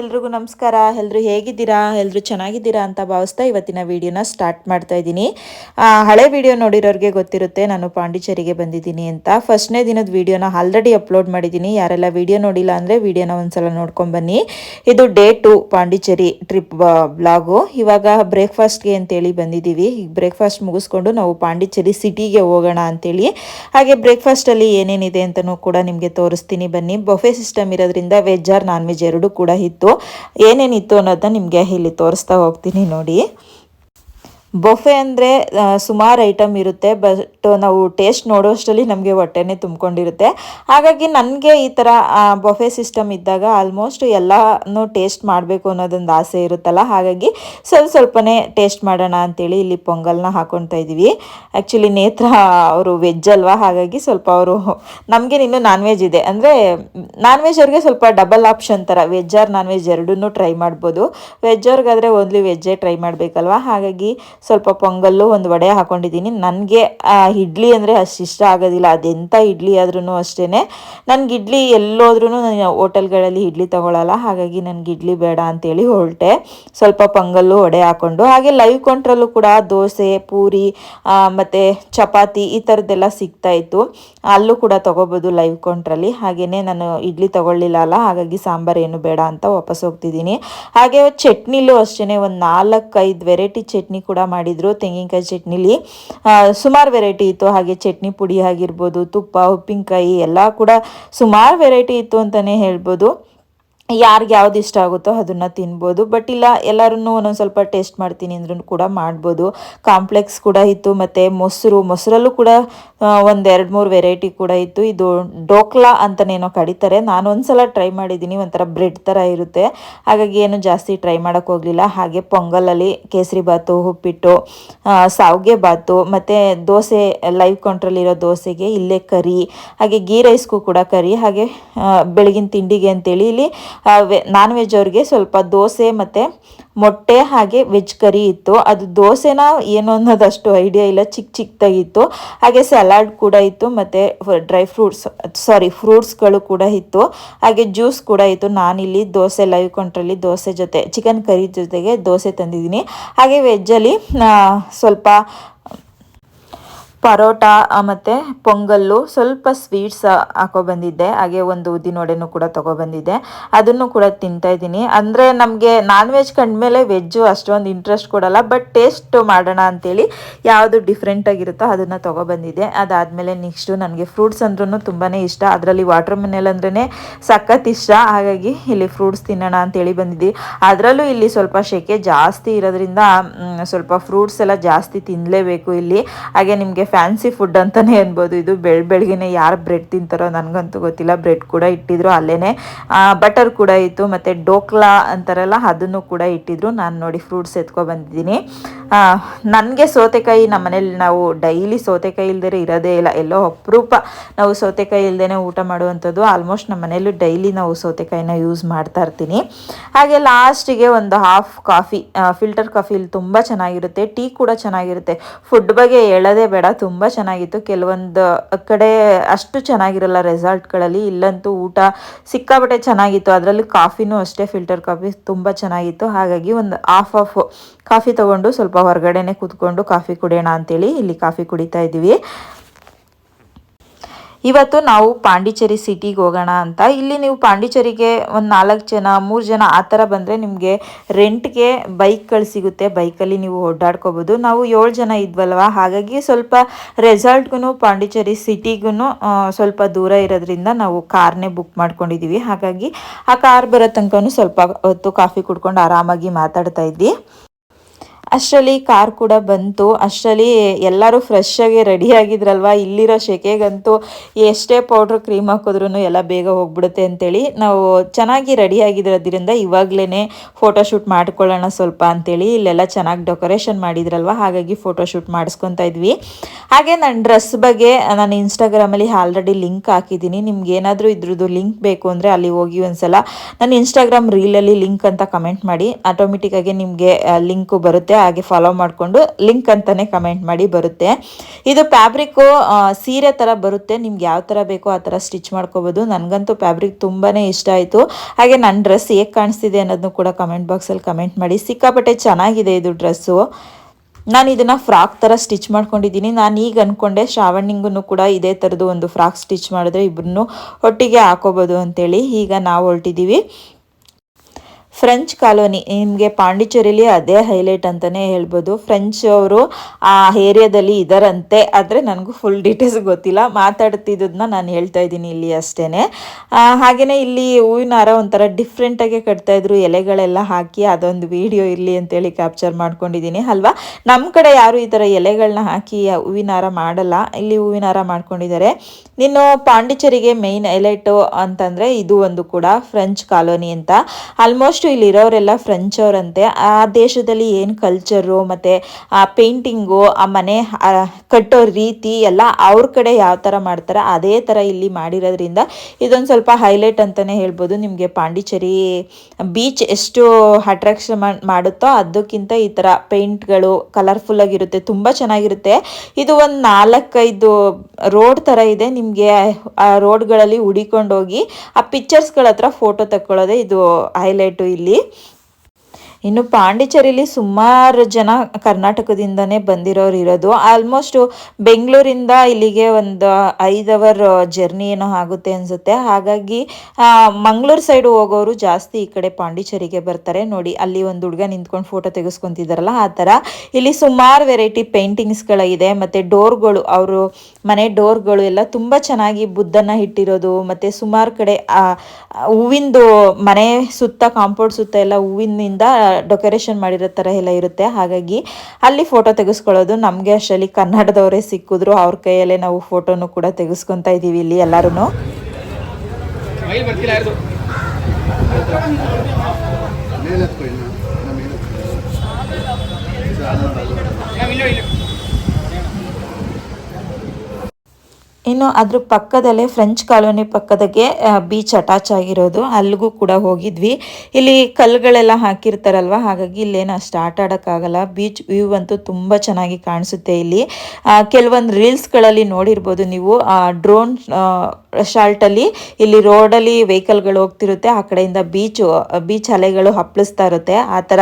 ಎಲ್ರಿಗೂ ನಮಸ್ಕಾರ. ಎಲ್ಲರೂ ಹೇಗಿದ್ದೀರಾ? ಎಲ್ಲರೂ ಚೆನ್ನಾಗಿದ್ದೀರಾ ಅಂತ ಭಾವಿಸ್ತಾ ಇವತ್ತಿನ ವಿಡಿಯೋನ ಸ್ಟಾರ್ಟ್ ಮಾಡ್ತಾ ಇದ್ದೀನಿ. ಹಳೆ ವಿಡಿಯೋ ನೋಡಿರೋರಿಗೆ ಗೊತ್ತಿರುತ್ತೆ, ನಾನು ಪಾಂಡಿಚೇರಿಗೆ ಬಂದಿದ್ದೀನಿ ಅಂತ. ಫಸ್ಟ್ನೇ ದಿನದ ವಿಡಿಯೋನ ಆಲ್ರೆಡಿ ಅಪ್ಲೋಡ್ ಮಾಡಿದ್ದೀನಿ. ಯಾರೆಲ್ಲ ವಿಡಿಯೋ ನೋಡಿಲ್ಲ ಅಂದರೆ ವಿಡಿಯೋನ ಒಂದ್ಸಲ ನೋಡ್ಕೊಂಡು ಬನ್ನಿ. ಇದು day to Pondicherry trip blog. ಇವಾಗ ಬ್ರೇಕ್ಫಾಸ್ಟ್ಗೆ ಅಂತೇಳಿ ಬಂದಿದ್ದೀವಿ. ಈಗ ಬ್ರೇಕ್ಫಾಸ್ಟ್ ಮುಗಿಸ್ಕೊಂಡು ನಾವು ಪಾಂಡಿಚೇರಿ ಸಿಟಿಗೆ ಹೋಗೋಣ ಅಂತೇಳಿ. ಹಾಗೆ ಬ್ರೇಕ್ಫಾಸ್ಟಲ್ಲಿ ಏನೇನಿದೆ ಅಂತಲೂ ಕೂಡ ನಿಮಗೆ ತೋರಿಸ್ತೀನಿ ಬನ್ನಿ. ಬೊಫೆ ಸಿಸ್ಟಮ್ ಇರೋದ್ರಿಂದ ವೆಜ್ ಆರ್ ನಾನ್ ವೆಜ್ ಎರಡೂ ಕೂಡ ಇತ್ತು. ಏನೇನಿತ್ತು ಅನ್ನೋದನ್ನ ನಿಮಗೆ ಇಲ್ಲಿ ತೋರಿಸ್ತಾ ಹೋಗ್ತೀನಿ ನೋಡಿ. ಬೊಫೆ ಅಂದರೆ ಸುಮಾರು ಐಟಮ್ ಇರುತ್ತೆ ಬಟ್ ನಾವು ಟೇಸ್ಟ್ ನೋಡೋಷ್ಟರಲ್ಲಿ ನಮಗೆ ಹೊಟ್ಟೆನೇ ತುಂಬಿಕೊಂಡಿರುತ್ತೆ. ಹಾಗಾಗಿ ನನಗೆ ಈ ಥರ ಬೊಫೆ ಸಿಸ್ಟಮ್ ಇದ್ದಾಗ ಆಲ್ಮೋಸ್ಟ್ ಎಲ್ಲನೂ ಟೇಸ್ಟ್ ಮಾಡಬೇಕು ಅನ್ನೋದೊಂದು ಆಸೆ ಇರುತ್ತಲ್ಲ. ಹಾಗಾಗಿ ಸ್ವಲ್ಪ ಸ್ವಲ್ಪನೇ ಟೇಸ್ಟ್ ಮಾಡೋಣ ಅಂತೇಳಿ ಇಲ್ಲಿ ಪೊಂಗಲ್ನ ಹಾಕೊಳ್ತಾ ಇದ್ದೀವಿ. ಆ್ಯಕ್ಚುಲಿ ನೇತ್ರ ಅವರು ವೆಜ್ ಅಲ್ವಾ? ಹಾಗಾಗಿ ಸ್ವಲ್ಪ ಅವರು, ನಮಗೆ ಇನ್ನೂ ನಾನ್ ವೆಜ್ ಇದೆ. ಅಂದರೆ ನಾನ್ ವೆಜ್ ಅವ್ರಿಗೆ ಸ್ವಲ್ಪ ಡಬಲ್ ಆಪ್ಷನ್ ಥರ, ವೆಜ್ ಆರ್ ನಾನ್ ವೆಜ್ ಎರಡನ್ನೂ ಟ್ರೈ ಮಾಡ್ಬೋದು. ವೆಜ್ ಅವ್ರಿಗಾದರೆ ಓನ್ಲಿ ವೆಜ್ಜೇ ಟ್ರೈ ಮಾಡಬೇಕಲ್ವಾ? ಹಾಗಾಗಿ ಸ್ವಲ್ಪ ಪೊಂಗಲ್ಲು ಒಂದು ವಡೆ ಹಾಕೊಂಡಿದ್ದೀನಿ. ನನಗೆ ಇಡ್ಲಿ ಅಂದರೆ ಅಷ್ಟು ಇಷ್ಟ ಆಗೋದಿಲ್ಲ. ಅದೆಂಥ ಇಡ್ಲಿ ಆದ್ರೂ ಅಷ್ಟೇ ನನಗೆ ಇಡ್ಲಿ ಎಲ್ಲೋದ್ರೂ ನಾನು ಹೋಟೆಲ್ಗಳಲ್ಲಿ ಇಡ್ಲಿ ತಗೊಳ್ಳಲ್ಲ ಹಾಗಾಗಿ ನನಗೆ ಇಡ್ಲಿ ಬೇಡ ಅಂತೇಳಿ ಹೊರಟೆ. ಸ್ವಲ್ಪ ಪೊಂಗಲ್ಲು ಒಡೆ ಹಾಕ್ಕೊಂಡು ಹಾಗೆ ಲೈವ್ ಕೊಂಟ್ರಲ್ಲೂ ಕೂಡ ದೋಸೆ, ಪೂರಿ ಮತ್ತು ಚಪಾತಿ ಈ ಥರದ್ದೆಲ್ಲ ಸಿಗ್ತಾ ಇತ್ತು. ಅಲ್ಲೂ ಕೂಡ ತೊಗೋಬೋದು ಲೈವ್ ಕೌಂಟ್ರಲ್ಲಿ ಹಾಗೆಯೇ ನಾನು ಇಡ್ಲಿ ತಗೊಳ್ಳಿಲ್ಲ ಅಲ್ಲ. ಹಾಗಾಗಿ ಸಾಂಬಾರು ಏನು ಬೇಡ ಅಂತ ವಾಪಸ್ ಹೋಗ್ತಿದ್ದೀನಿ. ಹಾಗೆ ಚಟ್ನಿಲೂ ಅಷ್ಟೇ ಒಂದು ನಾಲ್ಕೈದು ವೆರೈಟಿ ಚಟ್ನಿ ಕೂಡ ಮಾಡಿದರು. ತೆಂಗಿನಕಾಯಿ ಚಟ್ನಿಲಿ. ಸುಮಾರು ವೆರೈಟಿ ಇತ್ತು ಹಾಗೆ ಚಟ್ನಿ ಪುಡಿ ಆಗಿರ್ಬೋದು ತುಪ್ಪ ಉಪ್ಪಿನಕಾಯಿ ಎಲ್ಲ ಕೂಡ ಸುಮಾರು ವೆರೈಟಿ ಇತ್ತು ಅಂತಲೇ ಹೇಳ್ಬೋದು. ಯಾರಿಗೆ ಯಾವ್ದು ಇಷ್ಟ ಆಗುತ್ತೋ ಅದನ್ನು ತಿನ್ಬೋದು. ಬಟ್ ಇಲ್ಲ ಎಲ್ಲರೂ ಒಂದೊಂದು ಸ್ವಲ್ಪ ಟೇಸ್ಟ್ ಮಾಡ್ತೀನಿ ಅಂದ್ರೂ ಕೂಡ ಮಾಡ್ಬೋದು. ಕಾಂಪ್ಲೆಕ್ಸ್ ಕೂಡ ಇತ್ತು, ಮತ್ತು ಮೊಸರು, ಮೊಸರಲ್ಲೂ ಕೂಡ ಒಂದೆರಡು ಮೂರು ವೆರೈಟಿ ಕೂಡ ಇತ್ತು. ಇದು ಡೋಕ್ಲಾ ಅಂತನೇನೋ ಕಡಿತಾರೆ ನಾನು ಒಂದ್ಸಲ ಟ್ರೈ ಮಾಡಿದ್ದೀನಿ, ಒಂಥರ ಬ್ರೆಡ್ ಥರ ಇರುತ್ತೆ. ಹಾಗಾಗಿ ಏನು ಜಾಸ್ತಿ ಟ್ರೈ ಮಾಡೋಕ್ಕೆ ಹೋಗಲಿಲ್ಲ. ಹಾಗೆ ಪೊಂಗಲಲ್ಲಿ ಕೇಸರಿ ಬಾತು ಉಪ್ಪಿಟ್ಟು ಸಾವಿಗೆ ಬಾತು ಮತ್ತು ದೋಸೆ ಲೈವ್ ಕೌಂಟ್ರಲ್ಲಿರೋ ದೋಸೆಗೆ ಇಲ್ಲೇ ಕರಿ. ಹಾಗೆ ಗೀ ರೈಸ್ಗೂ ಕೂಡ ಕರಿ. ಹಾಗೆ ಬೆಳಗಿನ ತಿಂಡಿಗೆ ಅಂತೇಳಿ ಇಲ್ಲಿ ನಾನ್ ವೆಜ್ ಅವ್ರಿಗೆ ಸ್ವಲ್ಪ ದೋಸೆ ಮತ್ತು ಮೊಟ್ಟೆ ಹಾಗೆ ವೆಜ್ ಕರಿ ಇತ್ತು. ಅದು ದೋಸೆನ ಏನು ಅನ್ನೋದಷ್ಟು ಐಡಿಯಾ ಇಲ್ಲ ಚಿಕ್ಕ ಚಿಕ್ಕದಾಗಿತ್ತು ಹಾಗೆ ಸಲಾಡ್ ಕೂಡ ಇತ್ತು ಮತ್ತು ಡ್ರೈ ಫ್ರೂಟ್ಸ್ ಸಾರಿ ಫ್ರೂಟ್ಸ್ಗಳು ಕೂಡ ಇತ್ತು. ಹಾಗೆ ಜ್ಯೂಸ್ ಕೂಡ ಇತ್ತು. ನಾನಿಲ್ಲಿ ದೋಸೆ ಲೈವ್ ಕೊಂಟ್ರಲ್ಲಿ ದೋಸೆ ಜೊತೆ ಚಿಕನ್ ಕರಿ ಜೊತೆಗೆ ದೋಸೆ ತಂದಿದ್ದೀನಿ. ಹಾಗೆ ವೆಜ್ಜಲ್ಲಿ ಸ್ವಲ್ಪ ಪರೋಟ ಮತ್ತು ಪೊಂಗಲ್ಲು ಸ್ವಲ್ಪ ಸ್ವೀಟ್ಸ್ ಹಾಕೋ ಬಂದಿದ್ದೆ ಹಾಗೆ ಒಂದು ಉದ್ದಿನವಡೆನೂ ಕೂಡ ತಗೊಬಂದಿದ್ದೆ. ಅದನ್ನು ಕೂಡ ತಿಂತಾ ಇದ್ದೀನಿ. ಅಂದರೆ ನಮಗೆ ನಾನ್ ವೆಜ್ ಕಂಡ್ಮೇಲೆ ವೆಜ್ಜು ಅಷ್ಟೊಂದು ಇಂಟ್ರೆಸ್ಟ್ ಕೊಡಲ್ಲ ಬಟ್ ಟೇಸ್ಟ್ ಮಾಡೋಣ ಅಂತೇಳಿ ಯಾವುದು ಡಿಫ್ರೆಂಟ್ ಆಗಿರುತ್ತೋ ಅದನ್ನು ತಗೊಬಂದಿದ್ದೆ. ಅದಾದಮೇಲೆ ನೆಕ್ಸ್ಟು ನನಗೆ ಫ್ರೂಟ್ಸ್ ಅಂದ್ರೂ ತುಂಬಾ ಇಷ್ಟ. ಅದರಲ್ಲಿ ವಾಟರ್ ಮಿನೆಲ್ ಅಂದ್ರೇ ಸಖತ್ ಇಷ್ಟ. ಹಾಗಾಗಿ ಇಲ್ಲಿ ಫ್ರೂಟ್ಸ್ ತಿನ್ನೋಣ ಅಂತೇಳಿ ಬಂದಿದ್ವಿ ಅದರಲ್ಲೂ ಇಲ್ಲಿ ಸ್ವಲ್ಪ ಶೆಕೆ ಜಾಸ್ತಿ ಇರೋದ್ರಿಂದ ಸ್ವಲ್ಪ ಫ್ರೂಟ್ಸ್ ಎಲ್ಲ ಜಾಸ್ತಿ ತಿನ್ನಲೇಬೇಕು ಇಲ್ಲಿ. ಹಾಗೆ ನಿಮಗೆ ಫ್ಯಾನ್ಸಿ ಫುಡ್ ಅಂತಲೇ ಅನ್ಬೋದು. ಇದು ಬೆಳ್ ಬೆಳಗ್ಗೆನೆ ಯಾರು ಬ್ರೆಡ್ ತಿಂತಾರೋ ನನಗಂತೂ ಗೊತ್ತಿಲ್ಲ. ಬ್ರೆಡ್ ಕೂಡ ಇಟ್ಟಿದ್ರು ಅಲ್ಲೇ ಬಟರ್ ಕೂಡ ಇತ್ತು, ಮತ್ತು ಡೋಕ್ಲಾ ಅಂತಾರಲ್ಲ, ಅದನ್ನು ಕೂಡ ಇಟ್ಟಿದ್ರು. ನಾನು ನೋಡಿ ಫ್ರೂಟ್ಸ್ ಎತ್ಕೊ ಬಂದಿದ್ದೀನಿ ನನಗೆ ಸೌತೆಕಾಯಿ ನಮ್ಮ ಮನೇಲಿ ನಾವು ಡೈಲಿ ಸೌತೆಕಾಯಿ ಇಲ್ದೇ ಇರೋದೇ ಇಲ್ಲ. ಎಲ್ಲೋ ಅಪರೂಪ ನಾವು ಸೌತೆಕಾಯಿ ಇಲ್ದೇ ಊಟ ಮಾಡುವಂಥದ್ದು. ಆಲ್ಮೋಸ್ಟ್ ನಮ್ಮ ಮನೇಲಿ ಡೈಲಿ ನಾವು ಸೌತೆಕಾಯಿನ ಯೂಸ್ ಮಾಡ್ತಾ ಇರ್ತೀನಿ. ಹಾಗೆ ಲಾಸ್ಟಿಗೆ ಒಂದು ಹಾಫ್ ಕಾಫಿ ಫಿಲ್ಟರ್ ಕಾಫಿ ಇಲ್ಲಿ ತುಂಬ ಚೆನ್ನಾಗಿರುತ್ತೆ. ಟೀ ಕೂಡ ಚೆನ್ನಾಗಿರುತ್ತೆ. ಫುಡ್ ಬಗ್ಗೆ ಹೇಳೋದೇ ಬೇಡ. ತುಂಬ ಚೆನ್ನಾಗಿತ್ತು. ಕೆಲವೊಂದು ಕಡೆ ಅಷ್ಟು ಚೆನ್ನಾಗಿರಲ್ಲ ರೆಸಾರ್ಟ್ಗಳಲ್ಲಿ. ಇಲ್ಲಂತೂ ಊಟ ಸಿಕ್ಕಾಬಟ್ಟೆ ಚೆನ್ನಾಗಿತ್ತು. ಅದರಲ್ಲಿ ಕಾಫಿನೂ ಅಷ್ಟೇ, ಫಿಲ್ಟರ್ ಕಾಫಿ ತುಂಬ ಚೆನ್ನಾಗಿತ್ತು. ಹಾಗಾಗಿ ಒಂದು ಹಾಫ್ ಆಫ್ ಕಾಫಿ ತಗೊಂಡು ಸ್ವಲ್ಪ ಹೊರಗಡೆನೆ ಕೂತ್ಕೊಂಡು ಕಾಫಿ ಕುಡಿಯೋಣ ಅಂತೇಳಿ ಇಲ್ಲಿ ಕಾಫಿ ಕುಡಿತಾ ಇದ್ದೀವಿ. ಇವತ್ತು ನಾವು ಪಾಂಡಿಚೇರಿ ಸಿಟಿಗೆ ಹೋಗೋಣ ಅಂತ. ಇಲ್ಲಿ ನೀವು ಪಾಂಡಿಚೇರಿಗೆ ಒಂದು ನಾಲ್ಕು ಜನ, ಮೂರು ಜನ ಆ ಥರ ಬಂದರೆ ನಿಮಗೆ ರೆಂಟ್ಗೆ ಬೈಕ್ಗಳು ಸಿಗುತ್ತೆ. ಬೈಕಲ್ಲಿ ನೀವು ಓಡಾಡ್ಕೋಬೋದು. ನಾವು ಏಳು ಜನ ಇದ್ವಲ್ವ? ಹಾಗಾಗಿ ಸ್ವಲ್ಪ ರೆಸಾರ್ಟ್ಗೂ ಪಾಂಡಿಚೇರಿ ಸಿಟಿಗೂ ಸ್ವಲ್ಪ ದೂರ ಇರೋದ್ರಿಂದ ನಾವು ಕಾರ್ನೇ ಬುಕ್ ಮಾಡ್ಕೊಂಡಿದ್ದೀವಿ ಹಾಗಾಗಿ ಆ ಕಾರ್ ಬರೋ ತನಕ ಸ್ವಲ್ಪ ಹೊತ್ತು ಕಾಫಿ ಕುಡ್ಕೊಂಡು ಆರಾಮಾಗಿ ಮಾತಾಡ್ತಾ ಇದ್ವಿ. ಅಷ್ಟರಲ್ಲಿ ಕಾರ್ ಕೂಡ ಬಂತು. ಅಷ್ಟರಲ್ಲಿ ಎಲ್ಲರೂ ಫ್ರೆಶ್ ಆಗಿ ರೆಡಿ ಆಗಿದ್ರಲ್ವಾ? ಇಲ್ಲಿರೋ ಶೆಕೆಗಂತೂ ಎಷ್ಟೇ ಪೌಡ್ರ್ ಕ್ರೀಮ್ ಹಾಕಿದ್ರೂ ಎಲ್ಲ ಬೇಗ ಹೋಗ್ಬಿಡುತ್ತೆ ಅಂತೇಳಿ ನಾವು ಚೆನ್ನಾಗಿ ರೆಡಿ ಆಗಿರೋದ್ರಿಂದ ಇವಾಗಲೇ ಫೋಟೋಶೂಟ್ ಮಾಡ್ಕೊಳ್ಳೋಣ ಸ್ವಲ್ಪ ಅಂತೇಳಿ ಇಲ್ಲೆಲ್ಲ ಚೆನ್ನಾಗಿ ಡೆಕೋರೇಷನ್ ಮಾಡಿದ್ರಲ್ವ? ಹಾಗಾಗಿ ಫೋಟೋಶೂಟ್ ಮಾಡಿಸ್ಕೊತಾ ಇದ್ವಿ. ಹಾಗೆ ನನ್ನ ಡ್ರೆಸ್ ಬಗ್ಗೆ ನಾನು ಇನ್ಸ್ಟಾಗ್ರಾಮಲ್ಲಿ ಆಲ್ರೆಡಿ ಲಿಂಕ್ ಹಾಕಿದ್ದೀನಿ. ನಿಮ್ಗೆ ಏನಾದರೂ ಇದ್ರದ್ದು ಲಿಂಕ್ ಬೇಕು ಅಂದರೆ ಅಲ್ಲಿ ಹೋಗಿ ಒಂದ್ಸಲ. ನನ್ನ ಇನ್ಸ್ಟಾಗ್ರಾಮ್ ರೀಲಲ್ಲಿ ಲಿಂಕ್ ಅಂತ ಕಮೆಂಟ್ ಮಾಡಿ. ಆಟೋಮೆಟಿಕ್ಕಾಗಿ ನಿಮಗೆ ಲಿಂಕು ಬರುತ್ತೆ. ಹಾಗೆ ಫಾಲೋ ಮಾಡಿಕೊಂಡು ಲಿಂಕ್ ಅಂತಾನೆ ಕಮೆಂಟ್ ಮಾಡಿ ಬರುತ್ತೆ. ಇದು ಫ್ಯಾಬ್ರಿಕ್ಕು ಸೀರೆ ಥರ ಬರುತ್ತೆ. ನಿಮ್ಗೆ ಯಾವ ಥರ ಬೇಕೋ ಆ ಥರ ಸ್ಟಿಚ್ ಮಾಡ್ಕೋಬೋದು. ನನಗಂತೂ ಫ್ಯಾಬ್ರಿಕ್ ತುಂಬಾ ಇಷ್ಟ ಆಯಿತು. ಹಾಗೆ ನನ್ನ ಡ್ರೆಸ್ ಹೇಗೆ ಕಾಣಿಸ್ತಿದೆ ಅನ್ನೋದನ್ನು ಕೂಡ ಕಮೆಂಟ್ ಬಾಕ್ಸಲ್ಲಿ ಕಮೆಂಟ್ ಮಾಡಿ. ಸಿಕ್ಕಾಪಟ್ಟೆ ಚೆನ್ನಾಗಿದೆ ಇದು ಡ್ರೆಸ್ಸು ನಾನು ಇದನ್ನು ಫ್ರಾಕ್ ಥರ ಸ್ಟಿಚ್ ಮಾಡ್ಕೊಂಡಿದ್ದೀನಿ. ನಾನು ಈಗ ಅಂದ್ಕೊಂಡೆ ಶ್ರಾವಣಿಂಗೂ ಕೂಡ ಇದೇ ಥರದ್ದು ಒಂದು ಫ್ರಾಕ್ ಸ್ಟಿಚ್ ಮಾಡಿದ್ರೆ ಇಬ್ಬರನ್ನು ಒಟ್ಟಿಗೆ ಹಾಕೋಬೋದು ಅಂತೇಳಿ. ಈಗ ನಾವು ಹೊರಟಿದ್ದೀವಿ ಫ್ರೆಂಚ್ ಕಾಲೋನಿ, ನಿಮಗೆ ಪಾಂಡಿಚೇರಿಲಿ ಅದೇ ಹೈಲೈಟ್ ಅಂತಲೇ ಹೇಳ್ಬೋದು. ಫ್ರೆಂಚ್ ಅವರು ಆ ಏರಿಯಾದಲ್ಲಿ ಇದರಂತೆ, ಆದರೆ ನನಗೂ ಫುಲ್ ಡೀಟೇಲ್ಸ್ ಗೊತ್ತಿಲ್ಲ. ಮಾತಾಡ್ತಿದ್ದದನ್ನ ನಾನು ಹೇಳ್ತಾ ಇದ್ದೀನಿ ಇಲ್ಲಿ ಅಷ್ಟೇ ಹಾಗೆಯೇ ಇಲ್ಲಿ ಹೂವಿನ ಹಾರ ಒಂಥರ ಡಿಫ್ರೆಂಟಾಗಿ ಕಟ್ತಾಯಿದ್ರು ಎಲೆಗಳೆಲ್ಲ ಹಾಕಿ ಅದೊಂದು ವಿಡಿಯೋ ಇರಲಿ ಅಂತೇಳಿ ಕ್ಯಾಪ್ಚರ್ ಮಾಡ್ಕೊಂಡಿದ್ದೀನಿ. ಅಲ್ವಾ? ನಮ್ಮ ಕಡೆ ಯಾರು ಈ ಥರ ಎಲೆಗಳನ್ನ ಹಾಕಿ ಹೂವಿನ ಹಾರ ಮಾಡಲ್ಲ. ಇಲ್ಲಿ ಹೂವಿನ ಹಾರ ಮಾಡ್ಕೊಂಡಿದ್ದಾರೆ. ನೀನು ಪಾಂಡಿಚೇರಿಗೆ ಮೇಯ್ನ್ ಹೈಲೈಟು ಅಂತಂದರೆ ಇದು ಒಂದು ಕೂಡ, ಫ್ರೆಂಚ್ ಕಾಲೋನಿ ಅಂತ. ಆಲ್ಮೋಸ್ಟ್ ಇಲ್ಲಿರೋರೆಲ್ಲ ಫ್ರೆಂಚ್ ಅವರಂತೆ. ಆ ದೇಶದಲ್ಲಿ ಏನು ಕಲ್ಚರು ಮತ್ತು ಆ ಪೇಂಟಿಂಗು ಆ ಮನೆ ಕಟ್ಟೋ ರೀತಿ ಎಲ್ಲ ಅವ್ರ ಕಡೆ ಯಾವ ಥರ ಮಾಡ್ತಾರೆ, ಅದೇ ಥರ ಇಲ್ಲಿ ಮಾಡಿರೋದ್ರಿಂದ ಇದೊಂದು ಸ್ವಲ್ಪ ಹೈಲೈಟ್ ಅಂತಲೇ ಹೇಳ್ಬೋದು. ನಿಮಗೆ ಪಾಂಡಿಚೇರಿ ಬೀಚ್ ಎಷ್ಟು ಅಟ್ರಾಕ್ಷನ್ ಮಾಡುತ್ತೋ ಅದಕ್ಕಿಂತ ಈ ಥರ ಪೇಂಟ್ಗಳು ಕಲರ್ಫುಲ್ ಆಗಿರುತ್ತೆ, ತುಂಬ ಚೆನ್ನಾಗಿರುತ್ತೆ. ಇದು ಒಂದು ನಾಲ್ಕೈದು ರೋಡ್ ಥರ ಇದೆ. ನಿಮಗೆ ಆ ರೋಡ್ಗಳಲ್ಲಿ ಹುಡಿಕೊಂಡೋಗಿ ಆ ಪಿಕ್ಚರ್ಸ್ಗಳ ಹತ್ರ ಫೋಟೋ ತಕ್ಕೊಳ್ಳೋದೇ ಇದು ಹೈಲೈಟು মিলে ಇನ್ನು ಪಾಂಡಿಚೇರಿಲಿ ಸುಮಾರು ಜನ ಕರ್ನಾಟಕದಿಂದನೇ ಬಂದಿರೋರು ಇರೋದು. ಆಲ್ಮೋಸ್ಟ್ ಬೆಂಗಳೂರಿಂದ ಇಲ್ಲಿಗೆ ಒಂದು ಐದು ಅವರ್ ಜರ್ನಿ ಏನೋ ಆಗುತ್ತೆ ಅನಿಸುತ್ತೆ. ಹಾಗಾಗಿ ಮಂಗಳೂರು ಸೈಡ್ ಹೋಗೋರು ಜಾಸ್ತಿ ಈ ಕಡೆ ಪಾಂಡಿಚೇರಿಗೆ ಬರ್ತಾರೆ. ನೋಡಿ, ಅಲ್ಲಿ ಒಂದು ಹುಡುಗ ನಿಂತ್ಕೊಂಡು ಫೋಟೋ ತೆಗೆಸ್ಕೊತಿದ್ದಾರಲ್ಲ ಆ ಥರ. ಇಲ್ಲಿ ಸುಮಾರು ವೆರೈಟಿ ಪೇಂಟಿಂಗ್ಸ್ಗಳಿದೆ ಮತ್ತು ಡೋರ್ಗಳು ಅವರು ಮನೆ ಡೋರ್ಗಳು ಎಲ್ಲ ತುಂಬ ಚೆನ್ನಾಗಿ ಬುದ್ಧನ ಇಟ್ಟಿರೋದು. ಮತ್ತು ಸುಮಾರು ಕಡೆ ಹೂವಿಂದು ಮನೆ ಸುತ್ತ ಕಾಂಪೌಂಡ್ ಸುತ್ತ ಎಲ್ಲ ಹೂವಿನಿಂದ ಡೆಕೋರೇಷನ್ ಮಾಡಿರೋ ಥರ ಎಲ್ಲ ಇರುತ್ತೆ. ಹಾಗಾಗಿ ಅಲ್ಲಿ ಫೋಟೋ ತೆಗೆಸ್ಕೊಳ್ಳೋದು ನಮಗೆ ಅಷ್ಟರಲ್ಲಿ ಕನ್ನಡದವರೇ ಸಿಕ್ಕಿದ್ರು. ಅವ್ರ ಕೈಯಲ್ಲೇ ನಾವು ಫೋಟೋನು ಕೂಡ ತೆಗೆಸ್ಕೊತಾ ಇದ್ದೀವಿ ಇಲ್ಲಿ ಎಲ್ಲರೂ ಇನ್ನು ಅದ್ರ ಪಕ್ಕದಲ್ಲೇ ಫ್ರೆಂಚ್ ಕಾಲೋನಿ ಪಕ್ಕದಾಗೆ ಬೀಚ್ ಅಟ್ಯಾಚ್ ಆಗಿರೋದು. ಅಲ್ಲಿಗೂ ಕೂಡ ಹೋಗಿದ್ವಿ. ಇಲ್ಲಿ ಕಲ್ಲುಗಳೆಲ್ಲ ಹಾಕಿರ್ತಾರಲ್ವ? ಹಾಗಾಗಿ ಇಲ್ಲೇನು ಅಷ್ಟು ಆಟ ಆಡೋಕ್ಕಾಗಲ್ಲ. ಬೀಚ್ ವ್ಯೂ ಅಂತೂ ತುಂಬ ಚೆನ್ನಾಗಿ ಕಾಣಿಸುತ್ತೆ ಇಲ್ಲಿ. ಕೆಲವೊಂದು ರೀಲ್ಸ್ಗಳಲ್ಲಿ ನೋಡಿರ್ಬೋದು ನೀವು. ಡ್ರೋನ್ ಶಾಲ್ಟಲ್ಲಿ ಇಲ್ಲಿ ರೋಡಲ್ಲಿ ವೆಹಿಕಲ್ಗಳು ಹೋಗ್ತಿರುತ್ತೆ. ಆ ಕಡೆಯಿಂದ ಬೀಚು ಬೀಚ್ ಅಲೆಗಳು ಹಪ್ಪಳಿಸ್ತಾ ಇರುತ್ತೆ. ಆ ಥರ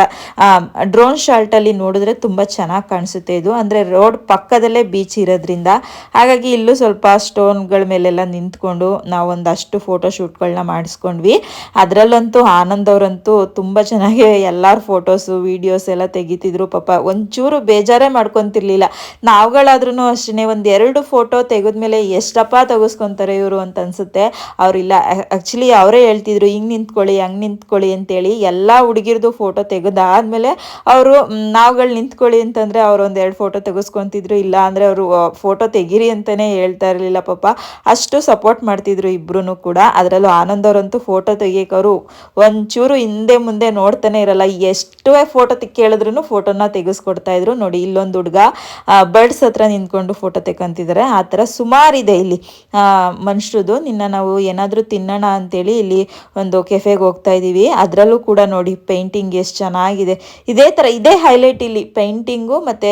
ಡ್ರೋನ್ ಶಾಲ್ಟಲ್ಲಿ ನೋಡಿದ್ರೆ ತುಂಬ ಚೆನ್ನಾಗಿ ಕಾಣಿಸುತ್ತೆ ಇದು. ಅಂದರೆ ರೋಡ್ ಪಕ್ಕದಲ್ಲೇ ಬೀಚ್ ಇರೋದ್ರಿಂದ. ಹಾಗಾಗಿ ಇಲ್ಲೂ ಸ್ವಲ್ಪ ಸ್ಟೋನ್ಗಳ ಮೇಲೆಲ್ಲ ನಿಂತ್ಕೊಂಡು ನಾವೊಂದಷ್ಟು ಫೋಟೋ ಶೂಟ್ಗಳನ್ನ ಮಾಡಿಸ್ಕೊಂಡ್ವಿ. ಅದರಲ್ಲಂತೂ ಆನಂದ್ ಅವರಂತೂ ತುಂಬ ಚೆನ್ನಾಗಿ ಎಲ್ಲರ ಫೋಟೋಸು ವೀಡಿಯೋಸ್ ಎಲ್ಲ ತೆಗಿತಿದ್ರು. ಪಾಪ ಒಂಚೂರು ಬೇಜಾರೇ ಮಾಡ್ಕೊತಿರ್ಲಿಲ್ಲ. ನಾವುಗಳಾದ್ರೂ ಅಷ್ಟೇ ಒಂದು ಎರಡು ಫೋಟೋ ತೆಗೆದ್ಮೇಲೆ ಎಷ್ಟಪ್ಪ ತೆಗೆಸ್ಕೊತಾರೆ ಇವರು ಅಂತ ಅನ್ಸುತ್ತೆ. ಅವರಿಲ್ಲ ಆ್ಯಕ್ಚುಲಿ ಅವರೇ ಹೇಳ್ತಿದ್ರು, ಹಿಂಗೆ ನಿಂತ್ಕೊಳ್ಳಿ, ಹಂಗೆ ನಿಂತ್ಕೊಳ್ಳಿ ಅಂತೇಳಿ ಎಲ್ಲ ಹುಡುಗಿರ್ದು ಫೋಟೋ ತೆಗೆದಾದ್ಮೇಲೆ ಅವರು ನಾವುಗಳು ನಿಂತ್ಕೊಳ್ಳಿ ಅಂತಂದರೆ ಅವ್ರು ಒಂದು ಎರಡು ಫೋಟೋ ತೆಗೆಸ್ಕೊತಿದ್ರು. ಇಲ್ಲ ಅಂದರೆ ಅವರು ಫೋಟೋ ತೆಗೀರಿ ಅಂತಲೇ ಹೇಳ್ತಾ ಪಾಪ. ಅಷ್ಟು ಸಪೋರ್ಟ್ ಮಾಡ್ತಿದ್ರು ಇಬ್ರು ಕೂಡ. ಅದರಲ್ಲೂ ಆನಂದ್ ಅವರಂತೂ ಫೋಟೋ ತೆಗಿಯಕ್ಕೆ ಅವರು ಒಂಚೂರು ಹಿಂದೆ ಮುಂದೆ ನೋಡ್ತಾನೆ ಇರಲ್ಲ. ಎಷ್ಟು ಫೋಟೋ ಕೇಳಿದ್ರು ಫೋಟೋನ ತೆಗೆಸ್ಕೊಡ್ತಾ ಇದ್ರು. ನೋಡಿ, ಇಲ್ಲೊಂದು ಹುಡುಗ ಬರ್ಡ್ಸ್ ಹತ್ರ ನಿಂತ್ಕೊಂಡು ಫೋಟೋ ತೆಕ್ಕಂತಿದ್ದಾರೆ ಆ ಥರ ಸುಮಾರಿದೆ ಇಲ್ಲಿ. ಮನುಷ್ಯರದು ನಿನ್ನ ನಾವು ಏನಾದರೂ ತಿನ್ನೋಣ ಅಂತೇಳಿ ಇಲ್ಲಿ ಒಂದು ಕೆಫೆಗೆ ಹೋಗ್ತಾ ಇದ್ದೀವಿ ಅದರಲ್ಲೂ ಕೂಡ ನೋಡಿ ಪೇಂಟಿಂಗ್ ಎಷ್ಟು ಚೆನ್ನಾಗಿದೆ. ಇದೇ ಥರ, ಇದೇ ಹೈಲೈಟ್ ಇಲ್ಲಿ ಪೇಂಟಿಂಗು ಮತ್ತು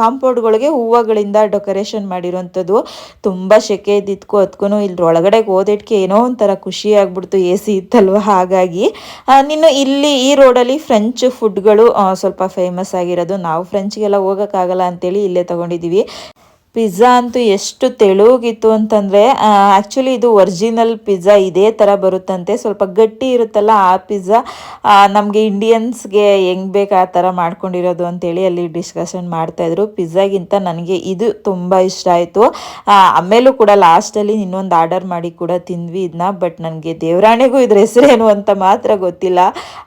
ಕಾಂಪೌಂಡ್ಗಳಿಗೆ ಹೂವುಗಳಿಂದ ಡೆಕೋರೇಷನ್ ಮಾಡಿರುವಂಥದ್ದು. ತುಂಬ ಸೆಕೆ ಇದ್ದಿದ್ಕೋ ಅದಕ್ಕೂ ಇಲ್ಲಿ ಒಳಗಡೆ ಓದಿಟ್ಕೆ ಏನೋ ಒಂಥರ ಖುಷಿ ಆಗ್ಬಿಡ್ತು ಎ ಸಿ ಇತ್ತಲ್ವ? ಹಾಗಾಗಿ ನೀನು ಇಲ್ಲಿ ಈ ರೋಡಲ್ಲಿ ಫ್ರೆಂಚ್ ಫುಡ್ಗಳು ಸ್ವಲ್ಪ ಫೇಮಸ್ ಆಗಿರೋದು. ನಾವು ಫ್ರೆಂಚ್ಗೆಲ್ಲ ಹೋಗೋಕ್ಕಾಗಲ್ಲ ಅಂತೇಳಿ ಇಲ್ಲೇ ತೊಗೊಂಡಿದ್ದೀವಿ. ಪಿಜ್ಜಾ ಅಂತೂ ಎಷ್ಟು ತೆಳುಗಿತ್ತು ಅಂತಂದರೆ ಆ್ಯಕ್ಚುಲಿ ಇದು ಒರಿಜಿನಲ್ ಪಿಜ್ಜಾ ಇದೇ ಥರ ಬರುತ್ತಂತೆ. ಸ್ವಲ್ಪ ಗಟ್ಟಿ ಇರುತ್ತಲ್ಲ ಆ ಪಿಜ್ಜಾ ನಮಗೆ ಇಂಡಿಯನ್ಸ್ಗೆ ಹೆಂಗೆ ಬೇಕು ಆ ಥರ ಮಾಡ್ಕೊಂಡಿರೋದು ಅಂತೇಳಿ ಅಲ್ಲಿ ಡಿಸ್ಕಷನ್ ಮಾಡ್ತಾಯಿದ್ರು ಪಿಜ್ಜಾಗಿಂತ ನನಗೆ ಇದು ತುಂಬ ಇಷ್ಟ ಆಯಿತು. ಆಮೇಲೂ ಕೂಡ ಲಾಸ್ಟಲ್ಲಿ ಇನ್ನೊಂದು ಆರ್ಡರ್ ಮಾಡಿ ಕೂಡ ತಿಂದ್ವಿ ಇದನ್ನ ಬಟ್ ನನಗೆ ದೇವರಾಣೆಗೂ ಇದ್ರ ಹೆಸರೇನು ಅಂತ ಮಾತ್ರ ಗೊತ್ತಿಲ್ಲ.